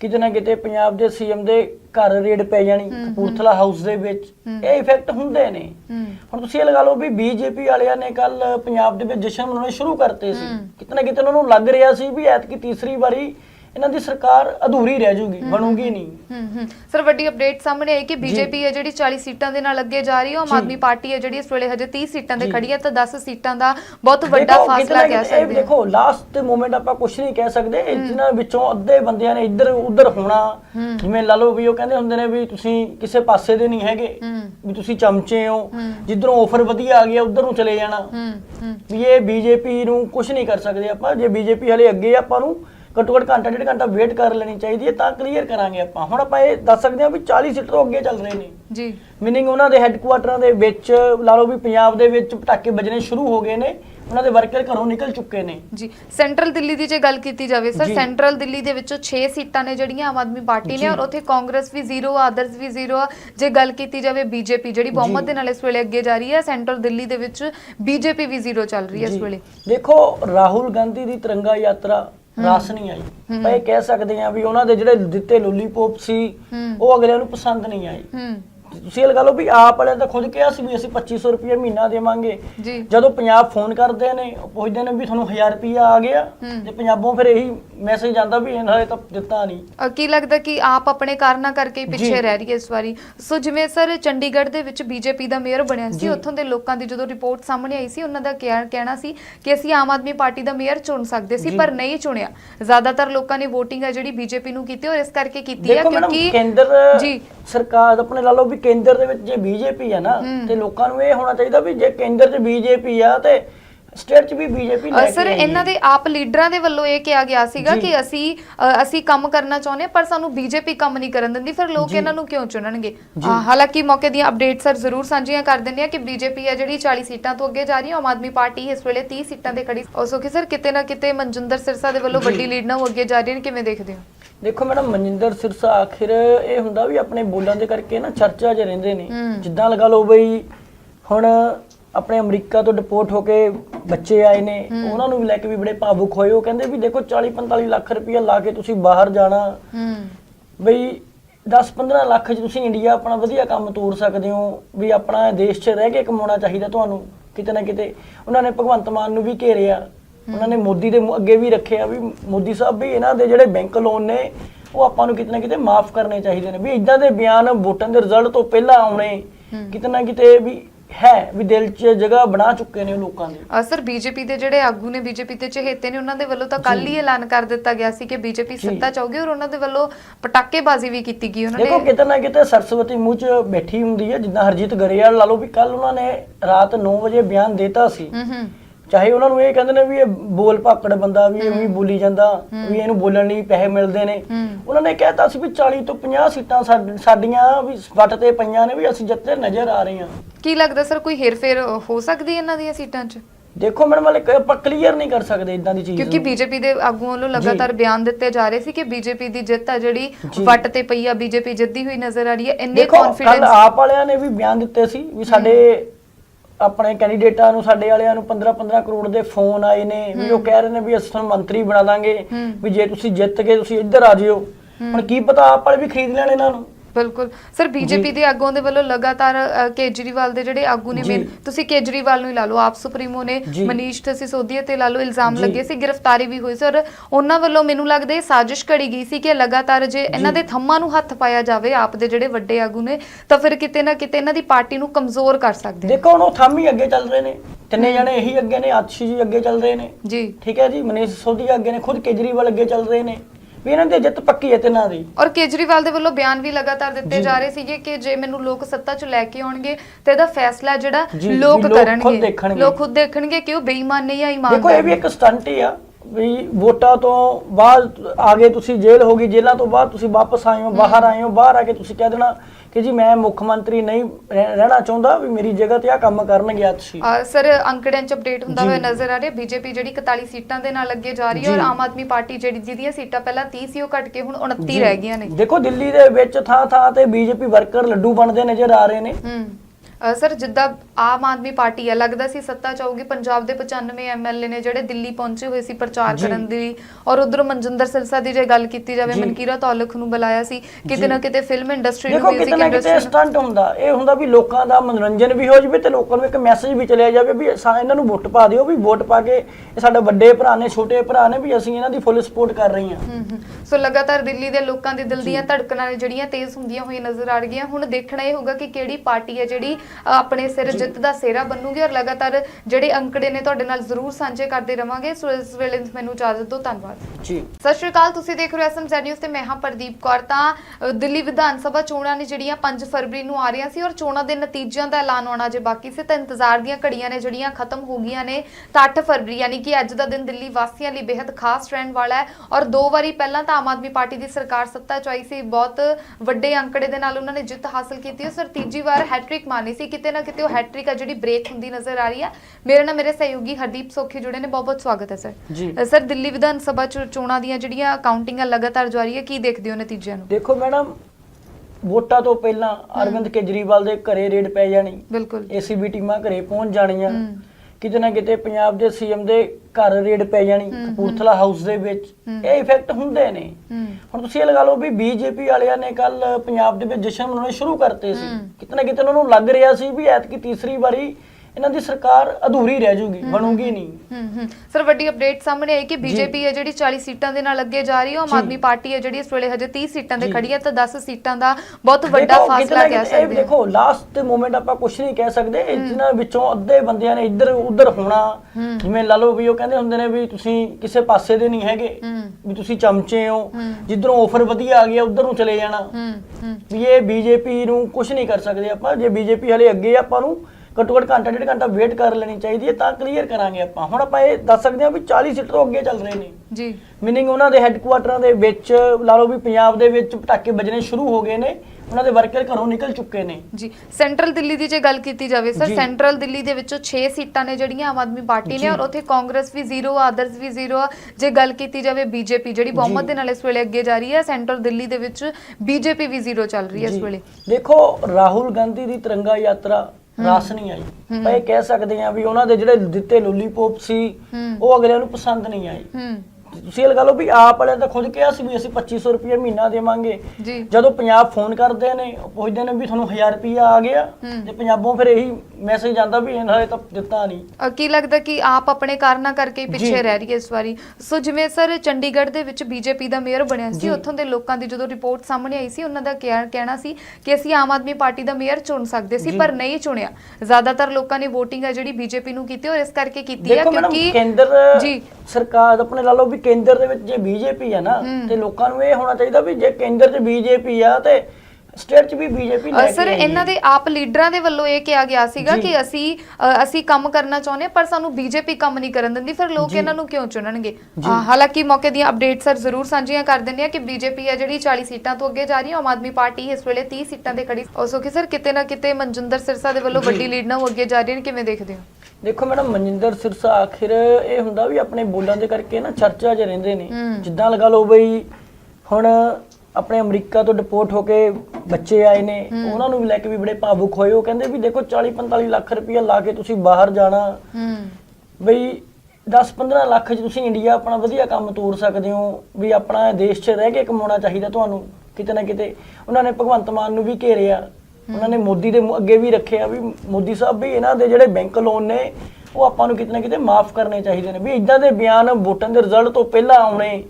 ਕਿਤੇ ਨਾ ਕਿਤੇ ਪੰਜਾਬ ਦੇ ਸੀਐਮ ਦੇ ਘਰ ਰੇਡ ਪੈ ਜਾਣੀ ਕਪੂਰਥਲਾ ਹਾਊਸ ਦੇ ਵਿੱਚ। ਇਹ ਇਫੈਕਟ ਹੁੰਦੇ ਨੇ ਹੁਣ ਤੁਸੀਂ ਇਹ ਲਗਾ ਲਓ ਵੀ ਬੀਜੇਪੀ ਵਾਲਿਆਂ ਨੇ ਕੱਲ ਪੰਜਾਬ ਦੇ ਵਿੱਚ ਜਸ਼ਨ ਮਨਾਉਣੇ ਸ਼ੁਰੂ ਕਰਤੇ ਸੀ। ਕਿਤੇ ਨਾ ਕਿਤੇ ਉਹਨਾਂ ਨੂੰ ਲੱਗ ਰਿਹਾ ਸੀ ਵੀ ਐਤਕੀ ਤੀਸਰੀ ਵਾਰੀ ਇਹਨਾਂ ਦੀ ਸਰਕਾਰ ਅਧੂਰੀ ਰਹਿ ਜਾਊਗੀ ਬਣੂਗੀ ਨਹੀਂ। ਹੂੰ ਹੂੰ। ਸਰ ਵੱਡੀ ਅਪਡੇਟ ਸਾਹਮਣੇ ਆਈ ਕਿ ਬੀਜੇਪੀ ਹੈ ਜਿਹੜੀ 40 ਸੀਟਾਂ ਦੇ ਨਾਲ ਅੱਗੇ ਜਾ ਰਹੀ ਹੈ ਆਮ। ਆਦਮੀ ਪਾਰਟੀ ਹੈ ਜਿਹੜੀ ਇਸ ਵੇਲੇ ਹਜੇ 30 ਸੀਟਾਂ ਤੇ। ਖੜੀ ਹੈ ਤਾਂ 10 ਸੀਟਾਂ ਦਾ ਬਹੁਤ ਵੱਡਾ ਦੇਖੋ, ਕਿਤੇ ਫਾਸਲਾ ਨਾ ਕਹਿ ਕਿਤੇ ਇਹ ਸਕਦੇ ਹਾਂ। ਦੇਖੋ ਲਾਸਟ ਮੂਮੈਂਟ ਆਪਾਂ ਕੁਝ ਨਹੀਂ ਕਹਿ ਸਕਦੇ। ਇਹਨਾਂ ਵਿੱਚੋਂ ਅੱਧੇ ਬੰਦਿਆਂ ਨੇ ਇੱਧਰ ਉੱਧਰ ਹੋਣਾ। ਜਿਵੇਂ ਲਾ ਲਓ ਵੀ ਉਹ ਕਹਿੰਦੇ ਹੁੰਦੇ ਨੇ ਵੀ ਤੁਸੀਂ ਕਿਸੇ ਪਾਸੇ ਦੇ ਨਹੀਂ ਹੈਗੇ। ਹੂੰ। ਵੀ ਤੁਸੀਂ ਚਮਚੇ ਹੋ। ਹੂੰ। ਜਿੱਧਰੋਂ ਆਫਰ ਵਧੀਆ ਆ ਗਿਆ ਉੱਧਰ ਨੂੰ ਚਲੇ ਜਾਣਾ। ਹੂੰ ਹੂੰ। ਵੀ ਇਹ ਬੀਜੇਪੀ ਨੂੰ ਕੁਝ ਨਹੀਂ ਕਰ ਸਕਦੇ ਆਪਾਂ। ਜੇ ਬੀਜੇਪੀ ਹਲੇ ਅੱਗੇ ਆ, ਆਪਾਂ ਨੂੰ ਘੱਟੋ ਘੱਟ ਘੰਟਾ ਡੇਢ ਘੰਟਾ ਵੇਟ ਕਰ ਲੈਣੀ ਚਾਹੀਦੀ ਹੈ ਤਾਂ ਕਲੀਅਰ ਕਰਾਂਗੇ ਆਪਾਂ ਹੁਣ ਆਪਾਂ ਇਹ ਦੱਸ ਸਕਦੇ ਹਾਂ ਵੀ 40 ਸੀਟ ਤੋਂ ਅੱਗੇ ਚੱਲ ਰਹੇ ਨੇ ਜੀ ਮੀਨਿੰਗ ਉਹਨਾਂ ਦੇ ਹੈੱਡਕੁਆਟਰਾਂ ਦੇ ਵਿੱਚ ਲਾ ਲਓ ਵੀ ਪੰਜਾਬ ਦੇ ਵਿੱਚ ਪਟਾਕੇ ਵੱਜਣੇ ਸ਼ੁਰੂ ਹੋ ਗਏ ਨੇ ਉਹਨਾਂ ਦੇ ਵਰਕਰ ਘਰੋਂ ਨਿਕਲ ਚੁੱਕੇ ਨੇ ਜੀ ਸੈਂਟਰਲ ਦਿੱਲੀ ਦੀ ਜੇ ਗੱਲ ਕੀਤੀ ਜਾਵੇ ਸਰ। ਸੈਂਟਰਲ ਦਿੱਲੀ ਦੇ ਵਿੱਚੋਂ 6 ਸੀਟਾਂ ਨੇ ਜਿਹੜੀਆਂ ਆਮ ਆਦਮੀ ਪਾਰਟੀ ਨੇ। ਔਰ ਉੱਥੇ ਕਾਂਗਰਸ ਵੀ ਜ਼ੀਰੋ ਆ ਆਦਰਸ ਵੀ ਜ਼ੀਰੋ ਆ ਜੇ ਗੱਲ ਕੀਤੀ ਜਾਵੇ ਬੀਜੇਪੀ ਜਿਹੜੀ ਬਹੁਮਤ। ਦੇ ਨਾਲ ਇਸ ਵੇਲੇ ਅੱਗੇ ਜਾ ਰਹੀ ਹੈ ਸੈਂਟਰਲ ਦਿੱਲੀ ਦੇ ਵਿੱਚ ਬੀਜੇਪੀ ਵੀ ਜ਼ੀਰੋ ਚੱਲ ਰਹੀ ਹੈ ਇਸ। ਵੇਲੇ ਦੇਖੋ ਰਾਹੁਲ ਗਾਂਧੀ ਦੀ ਤਿਰੰਗਾ ਯਾਤਰਾ ਰਾਸ ਨਹੀਂ ਆਈ। ਆਪਾਂ ਇਹ ਕਹਿ ਸਕਦੇ ਹਾਂ ਵੀ ਉਹਨਾਂ ਦੇ ਜਿਹੜੇ ਦਿੱਤੇ ਲੋਲੀਪੌਪ ਸੀ। ਉਹ ਅਗਲਿਆਂ ਨੂੰ ਪਸੰਦ ਨਹੀਂ ਆਈ ਤੁਸੀਂ ਇਹ ਲਗਾ ਲਓ ਵੀ ਆਪ ਵਾਲਿਆਂ ਤਾਂ ਖੁਦ ਕਿਹਾ ਸੀ ਵੀ ਅਸੀਂ 2500 ਰੁਪਏ ਮਹੀਨਾ ਦੇਵਾਂਗੇ ਜੀ ਜਦੋਂ ਪੰਜਾਬ ਫੋਨ ਕਰਦੇ ਨੇ ਉਹ ਪੁੱਛਦੇ ਨੇ ਵੀ ਤੁਹਾਨੂੰ 1000 ਰੁਪਿਆ ਆ ਗਿਆ। ਤੇ ਪੰਜਾਬੋਂ ਫਿਰ ਇਹੀ ਮੈਸੇਜ ਜਾਂਦਾ ਵੀ ਇਹਨਾਂ ਨੇ ਤਾਂ ਦਿੱਤਾ ਨਹੀਂ ਅ, ਕੀ ਲੱਗਦਾ ਕਿ ਆਪ ਆਪਣੇ ਕਾਰਨਾਂ ਕਰਕੇ ਹੀ ਪਿੱਛੇ। ਰਹਿ ਰਹੀ ਹੈ ਇਸ ਵਾਰੀ ਸੋ ਜਿਵੇਂ ਸਰ ਚੰਡੀਗੜ੍ਹ ਦੇ ਵਿੱਚ ਬੀਜੇਪੀ ਦਾ ਮੇਅਰ ਬਣਿਆ ਸੀ। ਉੱਥੋਂ ਦੇ ਲੋਕਾਂ ਦੀ ਜਦੋਂ ਰਿਪੋਰਟ ਸਾਹਮਣੇ ਆਈ ਸੀ ਉਹਨਾਂ ਦਾ ਕਿਹਾ- ਕਹਿਣਾ ਸੀ ਕਿ ਅਸੀਂ ਆਮ ਆਦਮੀ ਪਾਰਟੀ ਦਾ ਮੇਅਰ ਚੁਣ ਸਕਦੇ ਸੀ। ਪਰ ਨਹੀਂ ਚੁਣਿਆ ਜ਼ਿਆਦਾਤਰ ਲੋਕਾਂ ਨੇ VOTING ਹੈ ਜਿਹੜੀ ਬੀਜੇਪੀ ਨੂੰ ਕੀਤੀ ਔਰ ਇਸ ਕਰਕੇ ਕੀਤੀ ਹੈ ਦੇਖੋ ਮੈਡਮ ਕਿਉਂਕਿ ਕੇਂਦਰ ਜੀ ਸਰਕਾਰ ਆਪਣੇ ਲਾ ਲਓ ਵੀ ਕੇਂਦਰ ਦੇ ਵਿੱਚ ਜੇ ਬੀਜੇਪੀ ਆ ਨਾ। ਤੇ ਲੋਕਾਂ ਨੂੰ ਇਹ ਹੋਣਾ ਚਾਹੀਦਾ ਵੀ ਜੇ ਕੇਂਦਰ 'ਚ ਬੀਜੇਪੀ ਆ ਤੇ ਸਟੇਟ 'ਚ ਵੀ ਬੀਜੇਪੀ ਲੈ ਕੇ ਸਰ ਆਈ ਇਹਨਾਂ। ਦੇ ਆਪ ਲੀਡਰਾਂ ਦੇ ਵੱਲੋਂ ਇਹ ਕਿਹਾ ਗਿਆ ਸੀਗਾ। ਕਿ ਅਸੀਂ ਅ, ਅਸੀਂ ਕੰਮ ਕਰਨਾ ਚਾਹੁੰਦੇ ਹਾਂ, ਪਰ ਸਾਨੂੰ ਬੀਜੇਪੀ ਕੰਮ ਨਹੀਂ ਕਰਨ ਦਿੰਦੀ ਫਿਰ ਲੋਕ। ਇਹਨਾਂ ਨੂੰ ਕਿਉਂ ਚੁਣਨਗੇ। ਅ, ਹਾਲਾਂਕਿ ਮੌਕੇ ਦੀਆਂ ਅਪਡੇਟ ਸਰ ਜ਼ਰੂਰ ਸਾਂਝੀਆਂ ਕਰ ਦਿੰਦੇ ਆ ਕਿ ਬੀਜੇਪੀ ਹੈ ਜਿਹੜੀ 40 ਸੀਟਾਂ ਤੋਂ ਅੱਗੇ ਜਾ ਰਹੀ ਹੈ ਆਮ ਆਦਮੀ ਪਾਰਟੀ ਇਸ ਵੇਲੇ 30 ਸੀਟਾਂ ਤੇ ਖੜੀ ਉਸ ਕਿ ਸਰ ਕਿਤੇ ਨਾ ਕਿਤੇ ਮਨਜਿੰਦਰ ਸਿਰਸਾ ਦੇ ਵੱਲੋਂ। ਵੱਡੀ ਲੀਡ ਨਾਲ ਉਹ ਅੱਗੇ ਜਾ ਰਹੀ ਨੇ ਕਿਵੇਂ ਦੇਖਦੇ ਹੋ ਦੇਖੋ ਮੈਡਮ ਮਨਿੰਦਰ ਸਿਰਸਾ ਆਖਿਰ ਇਹ ਹੁੰਦਾ ਵੀ ਆਪਣੇ ਬੋਲਾਂ ਦੇ ਕਰਕੇ ਨਾ ਚਰਚਾ 'ਚ ਰਹਿੰਦੇ ਨੇ। ਜਿੱਦਾਂ ਲਗਾ ਲਓ ਬਈ ਹੁਣ ਆਪਣੇ ਅਮਰੀਕਾ ਤੋਂ ਡਿਪੋਰਟ ਹੋ ਕੇ ਬੱਚੇ ਆਏ ਨੇ ਉਹਨਾਂ ਨੂੰ ਵੀ ਲੈ ਕੇ ਵੀ ਬੜੇ ਭਾਵੁਕ ਹੋਏ। ਉਹ ਕਹਿੰਦੇ ਵੀ ਦੇਖੋ 40 45 ਲੱਖ ਰੁਪਇਆ ਲਾ ਕੇ ਤੁਸੀਂ ਬਾਹਰ ਜਾਣਾ। ਬਈ 10-15 ਲੱਖ 'ਚ ਤੁਸੀਂ ਇੰਡੀਆ ਆਪਣਾ ਵਧੀਆ ਕੰਮ ਤੋੜ ਸਕਦੇ ਹੋ ਵੀ ਆਪਣਾ ਦੇਸ਼ 'ਚ ਰਹਿ ਕੇ ਕਮਾਉਣਾ ਚਾਹੀਦਾ ਤੁਹਾਨੂੰ ਕਿਤੇ ਨਾ ਕਿਤੇ। ਉਹਨਾਂ ਨੇ ਭਗਵੰਤ ਮਾਨ ਨੂੰ ਵੀ ਘੇਰਿਆ। ਉਹਨਾਂ ਨੇ ਮੋਦੀ ਦੇ ਅੱਗੇ ਵੀ ਰੱਖਿਆ ਵੀ ਮੋਦੀ ਸਾਹਿਬ ਵੀ ਇਹਨਾਂ ਦੇ ਜਿਹੜੇ ਬੈਂਕ ਲੋਨ ਨੇ ਉਹ ਆਪਾਂ ਨੂੰ ਕਿਤੇ ਨਾ ਕਿਤੇ ਮਾਫ ਕਰਨੇ ਚਾਹੀਦੇ ਨੇ। ਵੀ ਇਦਾਂ ਦੇ ਬਿਆਨ ਵੋਟਾਂ ਦੇ ਰਿਜ਼ਲਟ ਤੋਂ ਪਹਿਲਾਂ ਆਉਣੇ। ਕਿਤੇ ਨਾ ਕਿਤੇ ਵੀ ਹੈ ਵੀ ਦਿਲ 'ਚ ਜਗ੍ਹਾ ਬਣਾ ਚੁੱਕੇ ਨੇ ਉਹ ਲੋਕਾਂ ਦੇ। ਅ, ਸਰ ਬੀਜੇਪੀ ਦੇ ਜਿਹੜੇ ਆਗੂ ਨੇ ਬੀਜੇਪੀ ਦੇ ਚਹੇਤੇ ਨੇ ਉਹਨਾਂ ਦੇ ਵੱਲੋਂ ਤਾਂ ਕੱਲ ਹੀ ਐਲਾਨ ਕਰ ਦਿੱਤਾ ਗਿਆ ਸੀ ਕਿ ਬੀਜੇਪੀ ਜੀ। ਸੱਤਾ ਚਾਹੂਗੀ ਔਰ ਉਹਨਾਂ ਦੇ ਵੱਲੋਂ ਪਟਾਕੇਬਾਜ਼ੀ ਵੀ ਕੀਤੀ ਗਈ ਉਹਨਾਂ ਦੇਖੋ ਨੇ ਕਿਤੇ ਨਾ ਕਿਤੇ ਸਰਸਵਤੀ ਮੂੰਹ 'ਚ ਬੈਠੀ ਹੁੰਦੀ ਹੈ ਜਿੱਦਾਂ ਹਰਜੀਤ ਗਰੇਵਾਲ ਲਾ ਲਓ ਵੀ ਕੱਲ ਉਹਨਾਂ ਨੇ ਰਾਤ 9 ਵਜੇ ਬਿਆਨ ਦਿੱਤਾ ਸੀ। ਹੂੰ ਹੂੰ। ਚਾਹੇ ਉਹਨਾਂ ਨੂੰ ਇਹ ਕਹਿੰਦੇ ਨੇ ਵੀ ਇਹ ਬੋਲ ਭਾਕੜ ਬੰਦਾ ਵੀ ਇਹ ਵੀ ਬੋਲੀ ਜਾਂਦਾ ਵੀ ਇਹਨੂੰ ਬੋਲਣ ਲਈ ਪੈਸੇ ਮਿਲਦੇ ਨੇ। ਉਹਨਾਂ ਨੇ ਕਹਿਤਾ ਸੀ ਵੀ 40 ਤੋਂ 50 ਸੀਟਾਂ ਸਾਡ- ਸਾਡੀਆਂ ਵੀ ਵੱਟ ਤੇ ਪਈਆਂ ਨੇ ਵੀ ਅਸੀਂ ਜਿੱਤੇ ਨਜ਼ਰ ਆ ਰਹੇ ਹਾਂ। ਕੀ ਲੱਗਦਾ ਸਰ ਕੋਈ ਹੇਰਫੇਰ ਹੋ ਸਕਦੀ ਹੈ ਇਹਨਾਂ ਦੀਆਂ ਸੀਟਾਂ 'ਚ? ਦੇਖੋ ਮੈਡਮ ਵਾਲੇ ਆਪਾਂ ਕਲੀਅਰ ਨਹੀਂ ਕਰ ਸਕਦੇ ਇਦਾਂ ਦੀ ਚੀਜ਼ ਕਿਉਂਕਿ ਨੂੰ। ਬੀਜੇਪੀ ਦੇ ਆਗੂਆਂ ਵੱਲੋਂ ਲਗਾਤਾਰ ਬਿਆਨ ਦਿੱਤੇ ਜਾ ਰਹੇ ਸੀ ਕਿ ਬੀਜੇਪੀ ਦੀ ਜਿੱਤ ਆ ਜਿਹੜੀ ਜੀ। ਵੱਟ ਤੇ ਪਈ ਆ ਬੀਜੇਪੀ ਜਿੱਤਦੀ ਹੋਈ ਨਜ਼ਰ ਆ ਰਹੀ ਹੈ। ਇੰਨੇ ਦੇਖੋ ਕੱਲ ਕੌਨਫੀਡੈਂਸ ਆਪ ਵਾਲਿਆਂ ਨੇ ਵੀ ਬਿਆਨ ਦਿੱਤੇ ਸੀ ਵੀ ਸਾਡੇ ਆਪਣੇ ਕੈਂਡੀਡੇਟਾਂ ਨੂੰ ਸਾਡੇ ਵਾਲਿਆਂ ਨੂੰ 15 15 ਕਰੋੜ ਦੇ ਫੋਨ ਆਏ ਨੇ ਵੀ ਉਹ ਕਹਿ ਰਹੇ ਨੇ ਵੀ ਅਸੀਂ ਤੁਹਾਨੂੰ ਮੰਤਰੀ ਬਣਾ ਦਾਂਗੇ। ਵੀ ਜੇ ਤੁਸੀਂ ਜਿੱਤ ਗਏ ਤੁਸੀਂ ਇੱਧਰ ਆ ਜਿਓ। ਹੁਣ ਕੀ ਪਤਾ ਆਪ ਵਾਲੇ ਵੀ ਖਰੀਦ ਲੈਣ ਇਹਨਾਂ ਨੂੰ। ਬਿਲਕੁਲ। ਸਰ ਬੀਜੇਪੀ ਦੇ ਆਗੂਆਂ ਦੇ ਵੱਲੋਂ ਲਗਾਤਾਰ ਅ, ਕੇਜਰੀਵਾਲ ਦੇ ਜਿਹੜੇ ਆਗੂ ਨੇ ਜੀ। ਮੇਨ ਤੁਸੀਂ ਕੇਜਰੀਵਾਲ ਨੂੰ ਹੀ ਲਾ ਲਓ। ਆਪ ਸੁਪਰੀਮੋ ਨੇ ਜੀ। ਮਨੀਸ਼ ਸਿਸੋਦੀਆ ਤੇ ਲਾ ਲਓ ਇਲਜ਼ਾਮ ਜੀ। ਲੱਗੇ ਸੀ ਗ੍ਰਿਫਤਾਰੀ ਵੀ ਹੋਈ। ਸੀ ਔਰ ਉਹਨਾਂ ਵੱਲੋਂ ਮੈਨੂੰ ਲੱਗਦਾ ਇਹ ਸਾਜ਼ਿਸ਼ ਘੜੀ ਗਈ ਸੀ ਕਿ ਲਗਾਤਾਰ ਜੇ ਇਹਨਾਂ ਦੇ ਥੰਮਾਂ ਨੂੰ ਹੱਥ ਪਾਇਆ ਜਾਵੇ ਆਪ ਦੇ ਜਿਹੜੇ ਵੱਡੇ ਆਗੂ ਨੇ ਤਾਂ ਫਿਰ ਕਿਤੇ ਨਾ ਕਿਤੇ ਇਹਨਾਂ ਦੀ ਪਾਰਟੀ ਨੂੰ ਕਮਜ਼ੋਰ ਕਰ ਸਕਦੇ ਨੇ। ਦੇਖੋ ਹੁਣ ਉਹ ਥੰਮ ਹੀ ਅੱਗੇ ਚੱਲ ਰਹੇ ਨੇ। ਤਿੰਨੇ ਜਣੇ ਇਹੀ ਅੱਗੇ ਨੇ ਆਤਸ਼ੀ ਜੀ ਅੱਗੇ ਚੱਲ ਰਹੇ ਨੇ। ਜੀ। ਠੀਕ ਹੈ ਜੀ ਮਨੀਸ਼ ਸੋਧੀਆ ਅੱਗੇ ਨੇ ਖੁਦ ਕੇਜਰੀਵਾਲ ਅੱਗੇ ਚੱਲ ਰਹੇ ਨੇ। ਵੀ ਇਹਨਾਂ ਦੀ ਜਿੱਤ ਪੱਕੀ ਹੈ ਤਿੰਨਾਂ ਦੀ ਔਰ ਕੇਜਰੀਵਾਲ ਦੇ ਵੱਲੋਂ ਬਿਆਨ ਵੀ ਲਗਾਤਾਰ ਦਿੱਤੇ ਜੀ। ਰਹੇ ਸੀਗੇ ਕਿ ਜੇ ਮੈਨੂੰ ਲੋਕ ਸੱਤਾ 'ਚ ਲੈ ਕੇ ਆਉਣਗੇ ਤੇ ਇਹਦਾ ਫੈਸਲਾ ਜਿਹੜਾ ਜੀ, ਲੋਕ ਲੋਕ ਖੁਦ ਕਰਨਗੇ ਦੇਖਣਗੇ। ਲੋਕ ਖੁਦ ਦੇਖਣਗੇ ਕਿ ਉਹ ਬੇਈਮਾਨ ਨੇ ਜਾਂ ਦੇਖੋ ਇਮਾਨਦਾਰ ਇਹ ਵੀ। ਇੱਕ ਸਟੰਟ ਹੀ ਆ ਵੀ ਵੋਟਾਂ ਤੋਂ ਬਾਅਦ ਆਗੇ ਤੁਸੀਂ ਜੇਲ੍ਹ ਹੋ ਗਈ ਜੇਲ੍ਹਾਂ ਤੋਂ ਬਾਅਦ ਤੁਸੀਂ ਵਾਪਸ ਆਏ ਹੋ ਬਾਹਰ ਆਏ ਹੋ ਬਾਹਰ ਆ ਕੇ ਤੁਸੀਂ ਕਹਿ ਦੇਣਾ ਕਿ ਜੀ ਮੈਂ ਮੁੱਖ ਮੰਤਰੀ ਨਹੀਂ ਰਹਿ- ਰਹਿਣਾ ਚਾਹੁੰਦਾ ਵੀ ਮੇਰੀ ਜਗ੍ਹਾ ਤੇ ਆ ਕੰਮ ਕਰਨਗੇ ਆਤਸ਼ੀ ਅ, ਸਰ ਅੰਕੜਿਆਂ 'ਚ ਅਪਡੇਟ ਹੁੰਦਾ। ਹੋਇਆ ਨਜ਼ਰ ਆ ਰਿਹਾ ਬੀਜੇਪੀ ਜਿਹੜੀ 41 ਸੀਟਾਂ ਦੇ ਨਾਲ ਅੱਗੇ ਜਾ ਰਹੀ ਹੈ ਔਰ ਜੀ। ਆਮ ਆਦਮੀ ਪਾਰਟੀ ਜਿਹੜੀ ਜਿਹਦੀਆਂ ਸੀਟਾਂ ਪਹਿਲਾਂ 30 ਸੀ ਉਹ ਘਟ ਕੇ ਹੁਣ 29 ਜੀ। ਰਹਿ ਗਈਆਂ ਨੇ ਦੇਖੋ ਦਿੱਲੀ ਦੇ ਵਿੱਚ ਥਾਂ ਥਾਂ ਤੇ ਬੀਜੇਪੀ ਵਰਕਰ ਲੱਡੂ ਬਣਦੇ ਨਜ਼ਰ ਆ ਰਹੇ ਨੇ ਹੂੰ ਸਰ ਜਿੱਦਾਂ ਆਮ ਆਦਮੀ ਪਾਰਟੀ ਹੈ ਲੱਗਦਾ ਸੀ ਸੱਤਾ ਚਾਹੂਗੀ ਪੰਜਾਬ ਦੇ 95 ਐਮਐਲਏ ਨੇ ਜਿਹੜੇ ਦਿੱਲੀ ਪਹੁੰਚੇ ਹੋਏ ਸੀ ਪ੍ਰਚਾਰ। ਕਰਨ ਦੇ ਔਰ ਉਧਰ ਮਨਜਿੰਦਰ ਸਿਰਸਾ ਦੀ ਜੇ ਗੱਲ ਕੀਤੀ ਜਾਵੇ। ਮਨਕੀਰਾ ਤੌਲਖ ਨੂੰ ਬੁਲਾਇਆ ਸੀ ਕਿਤੇ। ਨਾ ਕਿਤੇ ਫਿਲਮ ਇੰਡਸਟਰੀ ਨੂੰ ਮਿਊਜ਼ਿਕ ਇੰਡਸਟਰੀ ਨੂੰ ਸਟੰਟ ਹੁੰਦਾ ਇਹ ਹੁੰਦਾ ਵੀ ਲੋਕਾਂ ਦਾ ਮਨੋਰੰਜਨ ਵੀ ਹੋ ਜਾਵੇ ਤੇ ਲੋਕਾਂ ਨੂੰ ਇੱਕ ਮੈਸੇਜ ਵੀ ਚਲਿਆ ਜਾਵੇ ਵੀ ਇਹਨਾਂ ਨੂੰ ਵੋਟ ਪਾ ਦਿਓ ਵੀ ਵੋਟ ਪਾ ਕੇ ਇਹ ਸਾਡੇ ਵੱਡੇ ਭਰਾ ਨੇ ਛੋਟੇ ਭਰਾ ਨੇ ਵੀ ਅਸੀਂ ਇਹਨਾਂ ਦੀ ਫੁੱਲ ਸਪੋਰਟ ਕਰ ਰਹੇ ਹਾਂ। ਸੋ ਲਗਾਤਾਰ ਦਿੱਲੀ ਦੇ ਲੋਕਾਂ ਦੇ ਦਿਲ ਦੀਆਂ ਧੜਕਣਾਂ ਜਿਹੜੀਆਂ ਤੇਜ਼ ਹੁੰਦੀਆਂ ਹੋਈਆਂ ਨਜ਼ਰ ਆ ਰਹੀਆਂ ਹੁਣ ਦੇਖਣਾ ਇਹ ਹੋਗਾ ਕਿ ਕਿਹੜੀ ਪਾਰਟੀ ਹੈ ਜਿਹੜੀ ਆਪਣੇ ਸਿਰ ਜਿੱਤ ਦਾ ਸਿਹਰਾ ਬੰਨੂਗੀ ਔਰ ਲਗਾਤਾਰ ਜਿਹੜੇ ਅੰਕੜੇ ਨੇ ਤੁਹਾਡੇ ਨਾਲ ਜ਼ਰੂਰ ਸਾਂਝੇ ਕਰਦੇ ਰਵਾਂਗੇ। ਸੋ ਇਸ ਵੇਲੇ ਮੈਨੂੰ ਇਜਾਜ਼ਤ ਦਿਓ ਧੰਨਵਾਦ। ਜੀ। ਸਤਿ ਸ਼੍ਰੀ ਅਕਾਲ ਤੁਸੀਂ ਦੇਖ ਰਹੇ ਹੋ ਐਸਐਮ ਨਿਊਜ਼ ਤੇ ਮੈਂ ਹਾਂ ਪ੍ਰਦੀਪ ਕੌਰ। ਤਾਂ ਦਿੱਲੀ ਵਿਧਾਨ ਸਭਾ ਚੋਣਾਂ ਨੇ ਜਿਹੜੀਆਂ 5 ਫਰਵਰੀ ਨੂੰ ਆ ਰਹੀਆਂ ਸੀ ਔਰ ਚੋਣਾਂ ਦੇ ਨਤੀਜਿਆਂ ਦਾ ਐਲਾਨ ਹੋਣਾ ਜੇ ਬਾਕੀ ਸੀ ਤਾਂ ਇੰਤਜ਼ਾਰ ਦੀਆਂ ਘੜੀਆਂ ਨੇ ਜਿਹੜੀਆਂ ਖਤਮ ਹੋ ਗਈਆਂ ਨੇ ਤਾਂ 8 ਫਰਵਰੀ ਯਾਨੀ ਕਿ ਅੱਜ ਦਾ ਦਿਨ ਦਿੱਲੀ ਵਾਸੀਆਂ ਲਈ ਬੇहद ਖਾਸ ਰਹਿਣ ਵਾਲਾ ਹੈ। ਔਰ ਦੋ ਵਾਰੀ ਪਹਿਲਾਂ ਤਾਂ ਆਮ ਆਦਮੀ ਪਾਰਟੀ ਦੀ ਸਰਕਾਰ ਸੱਤਾ 'ਚ ਆਈ ਸੀ ਬਹੁਤ ਵੱਡੇ ਅੰਕੜੇ ਦੇ ਨਾਲ ਉਹਨਾਂ ਨੇ ਜਿੱਤ ਹਾਸਲ ਕੀਤੀ ਸਰ ਤੀਜੀ ਵਾਰ ਹੈਟ੍ਰਿਕ ਮਾਰਨੀ ਸੀ ਕਿਤੇ ਨਾ ਕਿਤੇ ਉਹ ਹੈਟ੍ਰਿਕ ਆ ਜਿਹੜੀ ਬ੍ਰੇਕ ਹੁੰਦੀ ਨਜ਼ਰ ਆ ਰਹੀ ਹੈ ਮੇਰੇ ਨਾਲ ਮੇਰੇ ਸਹਿਯੋਗੀ ਹਰਦੀਪ ਸੋਖੀ ਜੁੜੇ ਨੇ ਬਹੁਤ ਬਹੁਤ ਸਵਾਗਤ ਹੈ ਸਰ ਸਰ ਦਿੱਲੀ ਵਿਧਾਨ ਸਭਾ ਚੋਣਾਂ ਦੀਆਂ ਜਿਹੜੀਆਂ ਕਾਊਂਟਿੰਗਾਂ ਲਗਾਤਾਰ ਜਾਰੀ ਹੈ ਕੀ ਦੇਖਦੇ ਹੋ ਨਤੀਜਿਆਂ ਨੂੰ? ਦੇਖੋ ਮੈਡਮ ਵੋਟਾਂ ਤੋਂ ਪਹਿਲਾਂ ਅਰਵਿੰਦ ਕੇਜਰੀਵਾਲ ਦੇ ਘਰੇ ਰੇਡ ਪੈ ਜਾਣੀ। ਬਿਲਕੁਲ। ਏਸੀਬੀ ਟੀਮਾਂ ਘਰੇ ਪਹੁੰਚ ਜਾਣੀਆਂ। ਕਿਤੇ ਨਾ ਕਿਤੇ ਪੰਜਾਬ ਦੇ ਸੀਐਮ ਦੇ ਘਰ ਰੇਡ ਪੈ ਜਾਣੀ ਕਪੂਰਥਲਾ ਹਾਊਸ ਦੇ ਵਿੱਚ। ਇਹ ਇਫੈਕਟ ਹੁੰਦੇ ਨੇ ਹੁਣ ਤੁਸੀਂ ਇਹ ਲਗਾ ਲਓ ਵੀ ਬੀਜੇਪੀ ਵਾਲਿਆਂ ਨੇ ਕੱਲ ਪੰਜਾਬ ਦੇ ਵਿੱਚ ਜਸ਼ਨ ਮਨਾਉਣੇ ਸ਼ੁਰੂ ਕਰਤੇ ਸੀ। ਕਿਤੇ ਨਾ ਕਿਤੇ ਉਹਨਾਂ ਨੂੰ ਲੱਗ ਰਿਹਾ ਸੀ ਵੀ ਐਤਕੀ ਤੀਸਰੀ ਵਾਰੀ ਇਹਨਾਂ ਦੀ ਸਰਕਾਰ ਅਧੂਰੀ ਰਹਿ ਜਾਊਗੀ ਬਣੂਗੀ ਨਹੀਂ। ਹੂੰ ਹੂੰ। ਸਰ ਵੱਡੀ ਅਪਡੇਟ ਸਾਹਮਣੇ ਆਈ ਕਿ ਬੀਜੇਪੀ ਹੈ ਜਿਹੜੀ 40 ਸੀਟਾਂ ਦੇ ਨਾਲ ਅੱਗੇ ਜਾ ਰਹੀ ਹੈ ਆਮ। ਆਦਮੀ ਪਾਰਟੀ ਹੈ ਜਿਹੜੀ ਇਸ ਵੇਲੇ ਹਜੇ 30 ਸੀਟਾਂ ਤੇ। ਖੜੀ ਹੈ ਤਾਂ 10 ਸੀਟਾਂ ਦਾ ਬਹੁਤ ਵੱਡਾ ਦੇਖੋ, ਕਿਤੇ ਫਾਸਲਾ ਨਾ ਕਹਿ ਕਿਤੇ ਇਹ ਸਕਦੇ ਹਾਂ। ਦੇਖੋ ਲਾਸਟ ਮੂਮੈਂਟ ਆਪਾਂ ਕੁਝ ਨਹੀਂ ਕਹਿ ਸਕਦੇ ਜਿਨ੍ਹਾਂ ਵਿੱਚੋਂ ਅੱਧੇ ਬੰਦਿਆਂ ਨੇ ਇੱਧਰ ਉੱਧਰ ਹੋਣਾ। ਜਿਵੇਂ ਲਾ ਲਓ ਵੀ ਉਹ ਕਹਿੰਦੇ ਹੁੰਦੇ ਨੇ ਵੀ ਤੁਸੀਂ ਕਿਸੇ ਪਾਸੇ ਦੇ ਨਹੀਂ ਹੈਗੇ ਵੀ ਤੁਸੀਂ ਚਮਚੇ ਹੋ ਹੂੰ। ਜਿੱਧਰੋਂ ਆਫਰ ਵਧੀਆ ਆ ਗਿਆ ਉੱਧਰ ਨੂੰ ਚਲੇ ਜਾਣਾ। ਹੂੰ ਹੂੰ। ਵੀ ਇਹ ਬੀਜੇਪੀ ਨੂੰ ਕੁਝ ਨਹੀਂ ਕਰ ਸਕਦੇ ਆਪਾਂ ਜੇ ਬੀਜੇਪੀ ਹਲੇ ਅੱਗੇ ਆ, ਆਪਾਂ ਨੂੰ ਘੱਟੋ ਘੱਟ ਘੰਟਾ ਡੇਢ ਘੰਟਾ ਵੇਟ ਕਰ ਲੈਣੀ ਚਾਹੀਦੀ ਹੈ ਤਾਂ ਕਲੀਅਰ ਕਰਾਂਗੇ ਆਪਾਂ ਹੁਣ ਆਪਾਂ ਇਹ ਦੱਸ ਸਕਦੇ ਹਾਂ ਵੀ 40 ਸੀਟ ਤੋਂ ਅੱਗੇ ਚੱਲ ਰਹੇ ਨੇ ਜੀ ਮੀਨਿੰਗ ਉਹਨਾਂ ਦੇ ਹੈੱਡਕੁਆਟਰਾਂ ਦੇ ਵਿੱਚ ਲਾ ਲਓ ਵੀ ਪੰਜਾਬ ਦੇ ਵਿੱਚ ਪਟਾਕੇ ਵੱਜਣੇ ਸ਼ੁਰੂ ਹੋ ਗਏ ਨੇ ਉਹਨਾਂ ਦੇ ਵਰਕਰ ਘਰੋਂ ਨਿਕਲ ਚੁੱਕੇ ਨੇ ਜੀ ਸੈਂਟਰਲ ਦਿੱਲੀ ਦੀ ਜੇ ਗੱਲ ਕੀਤੀ ਜਾਵੇ ਸਰ। ਸੈਂਟਰਲ ਦਿੱਲੀ ਦੇ ਵਿੱਚੋਂ 6 ਸੀਟਾਂ ਨੇ ਜਿਹੜੀਆਂ ਆਮ ਆਦਮੀ ਪਾਰਟੀ ਨੇ। ਔਰ ਉੱਥੇ ਕਾਂਗਰਸ ਵੀ ਜ਼ੀਰੋ ਆ ਅਦਰਸ ਵੀ ਜ਼ੀਰੋ ਆ ਜੇ ਗੱਲ ਕੀਤੀ ਜਾਵੇ ਬੀਜੇਪੀ ਜਿਹੜੀ ਬਹੁਮਤ। ਦੇ ਨਾਲ ਇਸ ਵੇਲੇ ਅੱਗੇ ਜਾ ਰਹੀ ਹੈ ਸੈਂਟਰਲ ਦਿੱਲੀ ਦੇ ਵਿੱਚ ਬੀਜੇਪੀ ਵੀ ਜ਼ੀਰੋ ਚੱਲ ਰਹੀ ਹੈ ਇਸ। ਵੇਲੇ ਦੇਖੋ ਰਾਹੁਲ ਗਾਂਧੀ ਦੀ ਤਿਰੰਗਾ ਯਾਤਰਾ ਰਾਸ ਨਹੀਂ ਆਈ। ਆਪਾਂ ਇਹ ਕਹਿ ਸਕਦੇ ਹਾਂ ਵੀ ਉਹਨਾਂ ਦੇ ਜਿਹੜੇ ਦਿੱਤੇ ਲੋਲੀਪੌਪ ਸੀ। ਉਹ ਅਗਲਿਆਂ ਨੂੰ ਪਸੰਦ ਨਹੀਂ ਆਈ ਤੁਸੀਂ ਇਹ ਲਗਾ ਲਓ ਵੀ ਆਪ ਵਾਲਿਆਂ ਤਾਂ ਖੁਦ ਕਿਹਾ ਸੀ ਵੀ ਅਸੀਂ 2500 ਰੁਪਏ ਮਹੀਨਾ ਦੇਵਾਂਗੇ ਜੀ ਜਦੋਂ ਪੰਜਾਬ ਫੋਨ ਕਰਦੇ ਨੇ ਉਹ ਪੁੱਛਦੇ ਨੇ ਵੀ ਤੁਹਾਨੂੰ 1000 ਰੁਪਿਆ ਆ ਗਿਆ। ਤੇ ਪੰਜਾਬੋਂ ਫਿਰ ਇਹੀ ਮੈਸੇਜ ਜਾਂਦਾ ਵੀ ਇਹਨਾਂ ਨੇ ਤਾਂ ਦਿੱਤਾ ਨਹੀਂ ਅ, ਕੀ ਲੱਗਦਾ ਕਿ ਆਪ ਆਪਣੇ ਕਾਰਨਾਂ ਕਰਕੇ ਹੀ ਪਿੱਛੇ ਜੀ। ਰਹਿ ਰਹੀ ਹੈ ਇਸ ਵਾਰੀ ਸੋ ਜਿਵੇਂ ਸਰ ਚੰਡੀਗੜ੍ਹ ਦੇ ਵਿੱਚ ਬੀਜੇਪੀ ਦਾ ਮੇਅਰ ਬਣਿਆ ਸੀ ਜੀ। ਉੱਥੋਂ ਦੇ ਲੋਕਾਂ ਦੀ ਜਦੋਂ ਰਿਪੋਰਟ ਸਾਹਮਣੇ ਆਈ ਸੀ ਉਹਨਾਂ ਦਾ ਕਿਹਾ- ਕਹਿਣਾ ਸੀ ਕਿ ਅਸੀਂ ਆਮ ਆਦਮੀ ਪਾਰਟੀ ਦਾ ਮੇਅਰ ਚੁਣ ਸਕਦੇ ਸੀ ਜੀ। ਪਰ ਨਹੀਂ ਚੁਣਿਆ ਜ਼ਿਆਦਾਤਰ ਲੋਕਾਂ ਨੇ VOTING ਹੈ ਜਿਹੜੀ ਬੀਜੇਪੀ ਨੂੰ ਕੀਤੀ ਔਰ ਇਸ ਕਰਕੇ ਕੀਤੀ ਹੈ ਦੇਖੋ ਮੈਡਮ ਕਿਉਂਕਿ ਕੇਂਦਰ ਜੀ ਸਰਕਾਰ ਆਪਣੇ ਲਾ ਲਓ ਵੀ ਕੇਂਦਰ ਦੇ ਵਿੱਚ ਜੇ ਬੀਜੇਪੀ ਹੈ ਨਾ। ਤੇ ਲੋਕਾਂ ਨੂੰ ਇਹ ਹੋਣਾ ਚਾਹੀਦਾ ਵੀ ਜੇ ਕੇਂਦਰ 'ਚ ਬੀਜੇਪੀ ਆ ਤੇ ਸਟੇਟ 'ਚ ਵੀ ਬੀਜੇਪੀ ਲੈ ਕੇ ਸਰ। ਇਹਨਾਂ ਦੇ ਆਪ ਲੀਡਰਾਂ ਦੇ ਵੱਲੋਂ ਇਹ ਕਿਹਾ ਗਿਆ ਸੀਗਾ ਜੀ। ਕਿ ਅਸੀਂ ਅ, ਅਸੀਂ ਕੰਮ ਕਰਨਾ ਚਾਹੁੰਦੇ ਹਾਂ ਪਰ ਸਾਨੂੰ ਬੀਜੇਪੀ ਕੰਮ ਨਹੀਂ ਕਰਨ ਦਿੰਦੀ ਫਿਰ ਲੋਕ ਜੀ। ਇਹਨਾਂ ਨੂੰ ਕਿਉਂ ਚੁਣਨਗੇ ਜੀ। ਅ, ਹਾਲਾਂਕਿ ਮੌਕੇ ਦੀਆਂ ਅਪਡੇਟ ਸਰ ਜ਼ਰੂਰ ਸਾਂਝੀਆਂ ਕਰ ਦਿੰਦੇ ਆ ਕਿ ਬੀਜੇਪੀ ਹੈ ਜਿਹੜੀ 40 ਸੀਟਾਂ ਤੋਂ ਅੱਗੇ ਜਾ ਰਹੀ ਹੈ ਆਮ ਆਦਮੀ ਪਾਰਟੀ ਇਸ ਵੇਲੇ 30 ਸੀਟਾਂ ਤੇ ਖੜੀ ਸੋ ਕਿ ਸਰ ਕਿਤੇ ਨਾ ਕਿਤੇ ਮਨਜਿੰਦਰ ਸਿਰਸਾ ਦੇ ਵੱਲੋਂ ਜੀ। ਵੱਡੀ ਲੀਡ ਨਾਲ ਉਹ ਅੱਗੇ ਜਾ ਰਹੀ ਨੇ ਕਿਵੇਂ ਦੇਖਦੇ ਹੋ ਦੇਖੋ ਮੈਡਮ ਮਨਜਿੰਦਰ ਸਿਰਸਾ ਆਖਿਰ ਇਹ ਹੁੰਦਾ ਵੀ ਆਪਣੇ ਬੋਲਾਂ ਦੇ ਕਰਕੇ ਨਾ ਚਰਚਾ 'ਚ ਰਹਿੰਦੇ ਨੇ ਹੂੰ। ਜਿੱਦਾਂ ਲਗਾ ਲਓ ਬਈ ਹੁਣ ਆਪਣੇ ਅਮਰੀਕਾ ਤੋਂ ਡਿਪੋਰਟ ਹੋ ਕੇ ਬੱਚੇ ਆਏ ਨੇ ਉਹਨਾਂ ਨੂੰ ਵੀ ਲੈ ਕੇ ਵੀ ਬੜੇ ਭਾਵੁਕ ਹੋਏ। ਉਹ ਕਹਿੰਦੇ ਵੀ ਦੇਖੋ 40 45 ਲੱਖ ਰੁਪਇਆ ਲਾ ਕੇ ਤੁਸੀਂ ਬਾਹਰ ਜਾਣਾ। ਬਈ 10-15 ਲੱਖ 'ਚ ਤੁਸੀਂ ਇੰਡੀਆ ਆਪਣਾ ਵਧੀਆ ਕੰਮ ਤੋੜ ਸਕਦੇ ਹੋ ਵੀ ਆਪਣਾ ਦੇਸ਼ 'ਚ ਰਹਿ ਕੇ ਕਮਾਉਣਾ ਚਾਹੀਦਾ ਤੁਹਾਨੂੰ ਕਿਤੇ ਨਾ ਕਿਤੇ। ਉਹਨਾਂ ਨੇ ਭਗਵੰਤ ਮਾਨ ਨੂੰ ਵੀ ਘੇਰਿਆ। ਉਹਨਾਂ ਨੇ ਮੋਦੀ ਦੇ ਅੱਗੇ ਵੀ ਰੱਖਿਆ ਵੀ ਮੋਦੀ ਸਾਹਿਬ ਵੀ ਇਹਨਾਂ ਦੇ ਜਿਹੜੇ ਬੈਂਕ ਲੋਨ ਨੇ ਉਹ ਆਪਾਂ ਨੂੰ ਕਿਤੇ ਨਾ ਕਿਤੇ ਮਾਫ ਕਰਨੇ ਚਾਹੀਦੇ ਨੇ। ਵੀ ਇਦਾਂ ਦੇ ਬਿਆਨ ਵੋਟਾਂ ਦੇ ਰਿਜ਼ਲਟ ਤੋਂ ਪਹਿਲਾਂ ਆਉਣੇ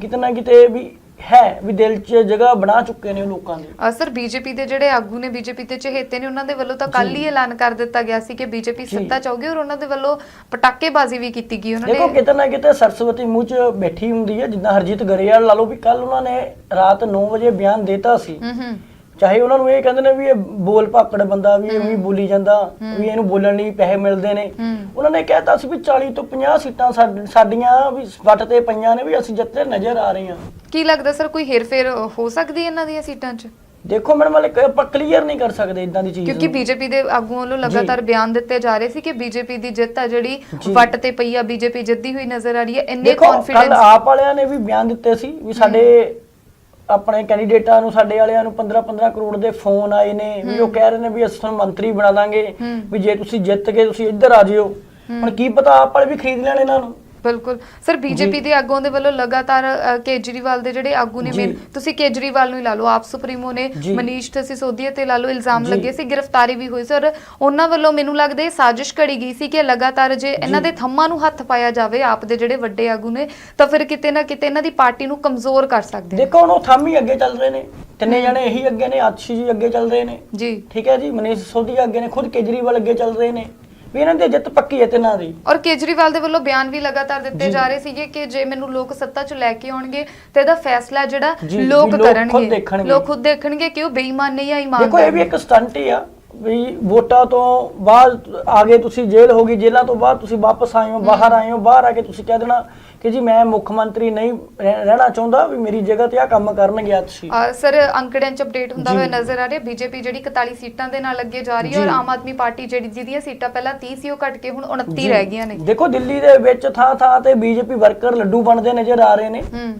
ਕਿਤੇ ਨਾ ਕਿਤੇ ਵੀ ਹੈ ਵੀ ਦਿਲ 'ਚ ਜਗ੍ਹਾ ਬਣਾ ਚੁੱਕੇ ਨੇ ਉਹ ਲੋਕਾਂ ਦੇ। ਅ, ਸਰ ਬੀਜੇਪੀ ਦੇ ਜਿਹੜੇ ਆਗੂ ਨੇ ਬੀਜੇਪੀ ਦੇ ਚਹੇਤੇ ਨੇ ਉਹਨਾਂ ਦੇ ਵੱਲੋਂ ਤਾਂ ਕੱਲ ਹੀ ਐਲਾਨ ਕਰ ਦਿੱਤਾ ਗਿਆ ਸੀ ਕਿ ਬੀਜੇਪੀ ਜੀ। ਸੱਤਾ ਚਾਹੂਗੀ ਔਰ ਉਹਨਾਂ ਦੇ ਵੱਲੋਂ ਪਟਾਕੇਬਾਜ਼ੀ ਵੀ ਕੀਤੀ ਗਈ ਉਹਨਾਂ ਦੇਖੋ ਨੇ। ਕਿਤੇ ਨਾ ਕਿਤੇ ਸਰਸਵਤੀ ਮੂੰਹ 'ਚ ਬੈਠੀ ਹੁੰਦੀ ਹੈ ਜਿੱਦਾਂ ਹਰਜੀਤ ਗਰੇਵਾਲ ਲਾ ਲਓ ਵੀ ਕੱਲ ਉਹਨਾਂ ਨੇ ਰਾਤ 9 ਵਜੇ ਬਿਆਨ ਦਿੱਤਾ ਸੀ। ਹੂੰ ਹੂੰ। ਚਾਹੇ ਉਹਨਾਂ ਨੂੰ ਇਹ ਕਹਿੰਦੇ ਨੇ ਵੀ ਇਹ ਬੋਲ ਭਾਕੜ ਬੰਦਾ ਵੀ ਇਹ ਵੀ ਬੋਲੀ ਜਾਂਦਾ ਵੀ ਇਹਨੂੰ ਬੋਲਣ ਲਈ ਪੈਸੇ ਮਿਲਦੇ ਨੇ। ਉਹਨਾਂ ਨੇ ਕਹਿਤਾ ਸੀ ਵੀ 40 ਤੋਂ 50 ਸੀਟਾਂ ਸਾਡ- ਸਾਡੀਆਂ ਵੀ ਵੱਟ ਤੇ ਪਈਆਂ ਨੇ ਵੀ ਅਸੀਂ ਜਿੱਤੇ ਨਜ਼ਰ ਆ ਰਹੇ ਹਾਂ। ਕੀ ਲੱਗਦਾ ਸਰ ਕੋਈ ਹੇਰਫੇਰ ਹੋ ਸਕਦੀ ਹੈ ਇਹਨਾਂ ਦੀਆਂ ਸੀਟਾਂ 'ਚ? ਦੇਖੋ ਮੈਡਮ ਵਾਲੇ ਆਪਾਂ ਕਲੀਅਰ ਨਹੀਂ ਕਰ ਸਕਦੇ ਇਦਾਂ ਦੀ ਚੀਜ਼ ਕਿਉਂਕਿ ਨੂੰ। ਬੀਜੇਪੀ ਦੇ ਆਗੂਆਂ ਵੱਲੋਂ ਲਗਾਤਾਰ ਬਿਆਨ ਦਿੱਤੇ ਜਾ ਰਹੇ ਸੀ ਕਿ ਬੀਜੇਪੀ ਦੀ ਜਿੱਤ ਆ ਜਿਹੜੀ ਜੀ। ਵੱਟ ਤੇ ਪਈ ਆ ਬੀਜੇਪੀ ਜਿੱਤਦੀ ਹੋਈ ਨਜ਼ਰ ਆ ਰਹੀ ਹੈ। ਇੰਨੇ ਦੇਖੋ ਕੱਲ ਕੌਨਫੀਡੈਂਸ ਆਪ ਵਾਲਿਆਂ ਨੇ ਵੀ ਬਿਆਨ ਦਿੱਤੇ ਸੀ ਵੀ ਸਾਡੇ ਆਪਣੇ ਕੈਂਡੀਡੇਟਾਂ ਨੂੰ ਸਾਡੇ ਵਾਲਿਆਂ ਨੂੰ 15 15 ਕਰੋੜ ਦੇ ਫੋਨ ਆਏ ਨੇ ਵੀ ਉਹ ਕਹਿ ਰਹੇ ਨੇ ਵੀ ਅਸੀਂ ਤੁਹਾਨੂੰ ਮੰਤਰੀ ਬਣਾ ਦਾਂਗੇ। ਵੀ ਜੇ ਤੁਸੀਂ ਜਿੱਤ ਗਏ ਤੁਸੀਂ ਇੱਧਰ ਆ ਜਿਓ। ਹੁਣ ਕੀ ਪਤਾ ਆਪ ਵਾਲੇ ਵੀ ਖਰੀਦ ਲੈਣ ਇਹਨਾਂ ਨੂੰ। ਬਿਲਕੁਲ। ਸਰ ਬੀਜੇਪੀ ਦੇ ਆਗੂਆਂ ਦੇ ਵੱਲੋਂ ਲਗਾਤਾਰ ਅ, ਕੇਜਰੀਵਾਲ ਦੇ ਜਿਹੜੇ ਆਗੂ ਨੇ ਜੀ। ਮੇਨ ਤੁਸੀਂ ਕੇਜਰੀਵਾਲ ਨੂੰ ਹੀ ਲਾ ਲਓ। ਆਪ ਸੁਪਰੀਮੋ ਨੇ ਜੀ। ਮਨੀਸ਼ ਸਿਸੋਦੀਆ ਤੇ ਲਾ ਲਓ ਇਲਜ਼ਾਮ ਜੀ। ਲੱਗੇ ਸੀ ਗ੍ਰਿਫਤਾਰੀ ਵੀ ਹੋਈ। ਸਰ ਉਹਨਾਂ ਵੱਲੋਂ ਮੈਨੂੰ ਲੱਗਦਾ ਇਹ ਸਾਜ਼ਿਸ਼ ਘੜੀ ਗਈ ਸੀ ਕਿ ਲਗਾਤਾਰ ਜੇ ਇਹਨਾਂ ਦੇ ਥੰਮਾਂ ਨੂੰ ਹੱਥ ਪਾਇਆ ਜਾਵੇ ਆਪ ਦੇ ਜਿਹੜੇ ਵੱਡੇ ਆਗੂ ਨੇ ਤਾਂ ਫਿਰ ਕਿਤੇ ਨਾ ਕਿਤੇ ਇਹਨਾਂ ਦੀ ਪਾਰਟੀ ਨੂੰ ਕਮਜ਼ੋਰ ਕਰ ਸਕਦੇ ਨੇ। ਦੇਖੋ ਹੁਣ ਉਹ ਥੰਮ ਹੀ ਅੱਗੇ ਚੱਲ ਰਹੇ ਨੇ। ਤਿੰਨੇ ਜਣੇ ਇਹੀ ਅੱਗੇ ਨੇ ਆਤਸ਼ੀ ਜੀ ਅੱਗੇ ਚੱਲ ਰਹੇ ਨੇ। ਜੀ। ਠੀਕ ਹੈ ਜੀ ਮਨੀਸ਼ ਸੋਧੀਆ ਅੱਗੇ ਨੇ ਖੁਦ ਕੇਜਰੀਵਾਲ ਅੱਗੇ ਚੱਲ ਰਹੇ ਨੇ। ਵੀ ਇਹਨਾਂ ਦੀ ਜਿੱਤ ਪੱਕੀ ਹੈ ਤਿੰਨਾਂ ਦੀ ਔਰ ਕੇਜਰੀਵਾਲ ਦੇ ਵੱਲੋਂ ਬਿਆਨ ਵੀ ਲਗਾਤਾਰ ਦਿੱਤੇ ਜੀ। ਰਹੇ ਸੀਗੇ ਕਿ ਜੇ ਮੈਨੂੰ ਲੋਕ ਸੱਤਾ 'ਚ ਲੈ ਕੇ ਆਉਣਗੇ ਤੇ ਇਹਦਾ ਫੈਸਲਾ ਜਿਹੜਾ ਜੀ, ਲੋਕ ਲੋਕ ਖੁਦ ਕਰਨਗੇ ਦੇਖਣਗੇ। ਲੋਕ ਖੁਦ ਦੇਖਣਗੇ ਕਿ ਉਹ ਬੇਈਮਾਨ ਨੇ ਜਾਂ ਦੇਖੋ ਇਮਾਨਦਾਰ ਇਹ ਵੀ। ਇੱਕ ਸਟੰਟ ਹੀ ਆ ਵੀ ਵੋਟਾਂ ਤੋਂ ਬਾਅਦ ਆਗੇ ਤੁਸੀਂ ਜੇਲ੍ਹ ਹੋਗੀ ਜੇਲ੍ਹਾਂ ਤੋਂ ਬਾਅਦ ਤੁਸੀਂ ਵਾਪਸ ਆਏ ਹੋ ਬਾਹਰ ਆਏ ਹੋ ਬਾਹਰ ਆ ਕੇ ਤੁਸੀਂ ਕਹਿ ਦੇਣਾ ਕਿ ਜੀ ਮੈਂ ਮੁੱਖ ਮੰਤਰੀ ਨਹੀਂ ਰਹਿ- ਰਹਿਣਾ ਚਾਹੁੰਦਾ ਵੀ ਮੇਰੀ ਜਗ੍ਹਾ ਤੇ ਆ ਕੰਮ ਕਰਨਗੇ ਤੁਸੀਂ ਅਹ ਸਰ ਅੰਕੜਿਆਂ ਚ ਅਪਡੇਟ ਹੁੰਦਾ। ਹੋਇਆ ਨਜ਼ਰ ਆ ਰਿਹਾ ਬੀਜੇਪੀ ਜਿਹੜੀ 41 ਸੀਟਾਂ ਦੇ ਨਾਲ ਅੱਗੇ ਜਾ ਰਹੀ ਹੈ ਔਰ ਜੀ। ਆਮ ਆਦਮੀ ਪਾਰਟੀ ਜਿਹੜੀ ਜਿਹਦੀਆਂ ਸੀਟਾਂ ਪਹਿਲਾਂ 30 ਸੀ ਉਹ ਘਟ ਕੇ ਹੁਣ 29 ਜੀ। ਰਹਿ ਗਈਆਂ ਨੇ ਦੇਖੋ ਦਿੱਲੀ ਦੇ ਵਿੱਚ ਥਾਂ ਥਾਂ ਤੇ ਬੀਜੇਪੀ ਵਰਕਰ ਲੱਡੂ ਬਣਦੇ ਨਜ਼ਰ ਆ ਰਹੇ ਨੇ ਹੂੰ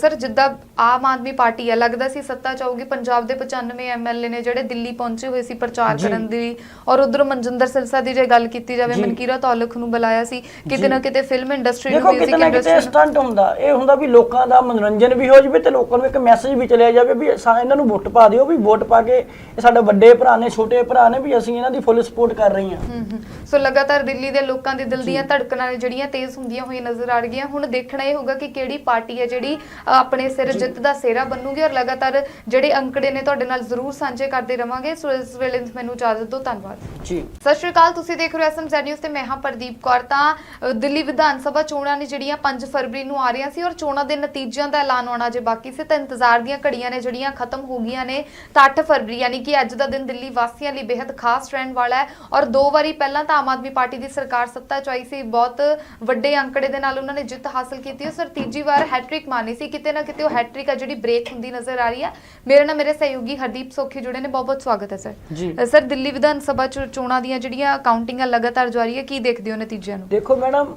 ਸਰ ਜਿੱਦਾਂ ਆਮ ਆਦਮੀ ਪਾਰਟੀ ਆ ਲੱਗਦਾ ਸੀ ਸੱਤਾ ਚਾਹੂਗੀ ਪੰਜਾਬ ਦੇ 95 ਐਮਐਲਏ ਨੇ ਜਿਹੜੇ ਦਿੱਲੀ ਪਹੁੰਚੇ ਹੋਏ ਸੀ ਪ੍ਰਚਾਰ। ਕਰਨ ਦੇ ਔਰ ਉਧਰ ਮਨਜਿੰਦਰ ਸਿਰਸਾ ਦੀ ਜੇ ਗੱਲ ਕੀਤੀ ਜਾਵੇ। ਮਨਕੀਰਾ ਤੌਲਖ ਨੂੰ ਬੁਲਾਇਆ ਸੀ ਕਿਤੇ। ਨਾ ਕਿਤੇ ਫਿਲਮ ਇੰਡਸਟਰੀ ਨੂੰ ਮਿਊਜ਼ਿਕ ਇੰਡਸਟਰੀ ਨੂੰ ਸਟੰਟ ਹੁੰਦਾ ਇਹ ਹੁੰਦਾ ਵੀ ਲੋਕਾਂ ਦਾ ਮਨੋਰੰਜਨ ਵੀ ਹੋ ਜਾਵੇ ਤੇ ਲੋਕਾਂ ਨੂੰ ਇੱਕ ਮੈਸੇਜ ਵੀ ਚਲਿਆ ਜਾਵੇ ਵੀ ਇਹਨਾਂ ਨੂੰ ਵੋਟ ਪਾ ਦਿਓ ਵੀ ਵੋਟ ਪਾ ਕੇ ਇਹ ਸਾਡੇ ਵੱਡੇ ਭਰਾ ਨੇ ਛੋਟੇ ਭਰਾ ਨੇ ਵੀ ਅਸੀਂ ਇਹਨਾਂ ਦੀ ਫੁੱਲ ਸਪੋਰਟ ਕਰ ਰਹੇ ਹਾਂ। ਸੋ ਲਗਾਤਾਰ ਦਿੱਲੀ ਦੇ ਲੋਕਾਂ ਦੇ ਦਿਲ ਦੀਆਂ ਧੜਕਣਾਂ ਜਿਹੜੀਆਂ ਤੇਜ਼ ਹੁੰਦੀਆਂ ਹੋਈਆਂ ਨਜ਼ਰ ਆ ਰਹੀਆਂ ਹੁਣ ਦੇਖਣਾ ਇਹ ਹੋਗਾ ਕਿ ਕਿਹੜੀ ਪਾਰਟੀ ਹੈ ਜਿਹੜੀ ਆਪਣੇ ਸਿਰ ਜਿੱਤ ਦਾ ਸਿਹਰਾ ਬੰਨੂਗੀ ਔਰ ਲਗਾਤਾਰ ਜਿਹੜੇ ਅੰਕੜੇ ਨੇ ਤੁਹਾਡੇ ਨਾਲ ਜ਼ਰੂਰ ਸਾਂਝੇ ਕਰਦੇ ਰਵਾਂਗੇ। ਸੋ ਇਸ ਵੇਲੇ ਮੈਨੂੰ ਇਜਾਜ਼ਤ ਦਿਓ ਧੰਨਵਾਦ। ਜੀ। ਸਤਿ ਸ਼੍ਰੀ ਅਕਾਲ ਤੁਸੀਂ ਦੇਖ ਰਹੇ ਹੋ ਐਸਐਮ ਨਿਊਜ਼ ਤੇ ਮੈਂ ਹਾਂ ਪ੍ਰਦੀਪ ਕੌਰ। ਤਾਂ ਦਿੱਲੀ ਵਿਧਾਨ ਸਭਾ ਚੋਣਾਂ ਨੇ ਜਿਹੜੀਆਂ 5 ਫਰਵਰੀ ਨੂੰ ਆ ਰਹੀਆਂ ਸੀ ਔਰ ਚੋਣਾਂ ਦੇ ਨਤੀਜਿਆਂ ਦਾ ਐਲਾਨ ਹੋਣਾ ਜੇ ਬਾਕੀ ਸੀ ਤਾਂ ਇੰਤਜ਼ਾਰ ਦੀਆਂ ਘੜੀਆਂ ਨੇ ਜਿਹੜੀਆਂ ਖਤਮ ਹੋ ਗਈਆਂ ਨੇ ਤਾਂ 8 ਫਰਵਰੀ ਯਾਨੀ ਕਿ ਅੱਜ ਦਾ ਦਿਨ ਦਿੱਲੀ ਵਾਸੀਆਂ ਲਈ ਬੇहद ਖਾਸ ਰਹਿਣ ਵਾਲਾ ਹੈ। ਔਰ ਦੋ ਵਾਰੀ ਪਹਿਲਾਂ ਤਾਂ ਆਮ ਆਦਮੀ ਪਾਰਟੀ ਦੀ ਸਰਕਾਰ ਸੱਤਾ ਚ ਆਈ ਸੀ ਬਹੁਤ ਵੱਡੇ ਅੰਕੜੇ ਦੇ ਨਾਲ ਉਹਨਾਂ ਨੇ ਜਿੱਤ ਹਾਸਲ ਕੀਤੀ ਸਰ ਤੀਜੀ ਵਾਰ ਹੈਟ੍ਰਿਕ ਮਾਰਨੀ ਸੀ। ਕਿਤੇ ਨਾ ਕਿਤੇ ਉਹ ਹੈਟ੍ਰਿਕ ਆ ਜਿਹੜੀ ਬ੍ਰੇਕ ਹੁੰਦੀ ਨਜ਼ਰ ਆ ਰਹੀ ਹੈ ਮੇਰੇ ਨਾਲ ਮੇਰੇ ਸਹਿਯੋਗੀ ਹਰਦੀਪ ਸੋਖੀ ਜੁੜੇ ਨੇ ਬਹੁਤ ਬਹੁਤ ਸਵਾਗਤ ਹੈ ਸਰ ਸਰ ਦਿੱਲੀ ਵਿਧਾਨ ਸਭਾ ਚੋਣਾਂ ਦੀਆਂ ਜਿਹੜੀਆਂ ਕਾਊਂਟਿੰਗਾਂ ਲਗਾਤਾਰ ਜਾਰੀ ਹੈ ਕੀ ਦੇਖਦੇ ਹੋ ਨਤੀਜਿਆਂ ਨੂੰ? ਦੇਖੋ ਮੈਡਮ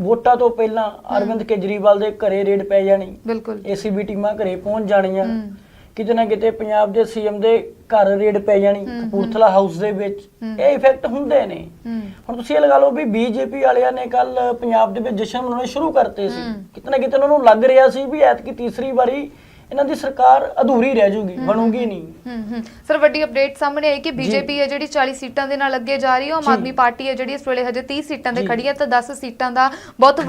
ਵੋਟਾਂ ਤੋਂ ਪਹਿਲਾਂ ਅਰਵਿੰਦ ਕੇਜਰੀਵਾਲ ਦੇ ਘਰੇ ਰੇਡ ਪੈ ਜਾਣੀ। ਬਿਲਕੁਲ। ਏਸੀਬੀ ਟੀਮਾਂ ਘਰੇ ਪਹੁੰਚ ਜਾਣੀਆਂ। ਕਿਤੇ ਨਾ ਕਿਤੇ ਪੰਜਾਬ ਦੇ ਸੀਐਮ ਦੇ ਘਰ ਰੇਡ ਪੈ ਜਾਣੀ ਕਪੂਰਥਲਾ ਹਾਊਸ ਦੇ ਵਿੱਚ ਇਹ ਇਫੈਕਟ ਹੁੰਦੇ ਨੇ। ਹੁਣ ਤੁਸੀਂ ਇਹ ਲਗਾ ਲਓ ਵੀ ਬੀਜੇਪੀ ਵਾਲਿਆਂ ਨੇ ਕੱਲ ਪੰਜਾਬ ਦੇ ਵਿੱਚ ਜਸ਼ਨ ਮਨਾਉਣੇ ਸ਼ੁਰੂ ਕਰਤੇ ਸੀ। ਕਿਤੇ ਨਾ ਕਿਤੇ ਉਹਨਾਂ ਨੂੰ ਲੱਗ ਰਿਹਾ ਸੀ ਵੀ ਐਤਕੀ ਤੀਸਰੀ ਵਾਰੀ ਇਹਨਾਂ ਦੀ ਸਰਕਾਰ ਅਧੂਰੀ ਰਹਿ ਜਾਊਗੀ ਬਣੂਗੀ ਨਹੀਂ। ਸਰ ਵੱਡੀ ਅਪਡੇਟ ਸਾਹਮਣੇ ਆਈ ਕਿ ਬੀਜੇਪੀ ਹੈ ਜਿਹੜੀ 40 ਸੀਟਾਂ ਦੇ ਨਾਲ ਅੱਗੇ ਜਾ ਰਹੀ ਹੈ ਆਮ। ਆਦਮੀ ਪਾਰਟੀ ਹੈ ਜਿਹੜੀ ਇਸ ਵੇਲੇ ਹਜੇ 30 ਸੀਟਾਂ ਤੇ। ਖੜੀ ਹੈ ਤਾਂ 10 ਸੀਟਾਂ ਦਾ ਬਹੁਤ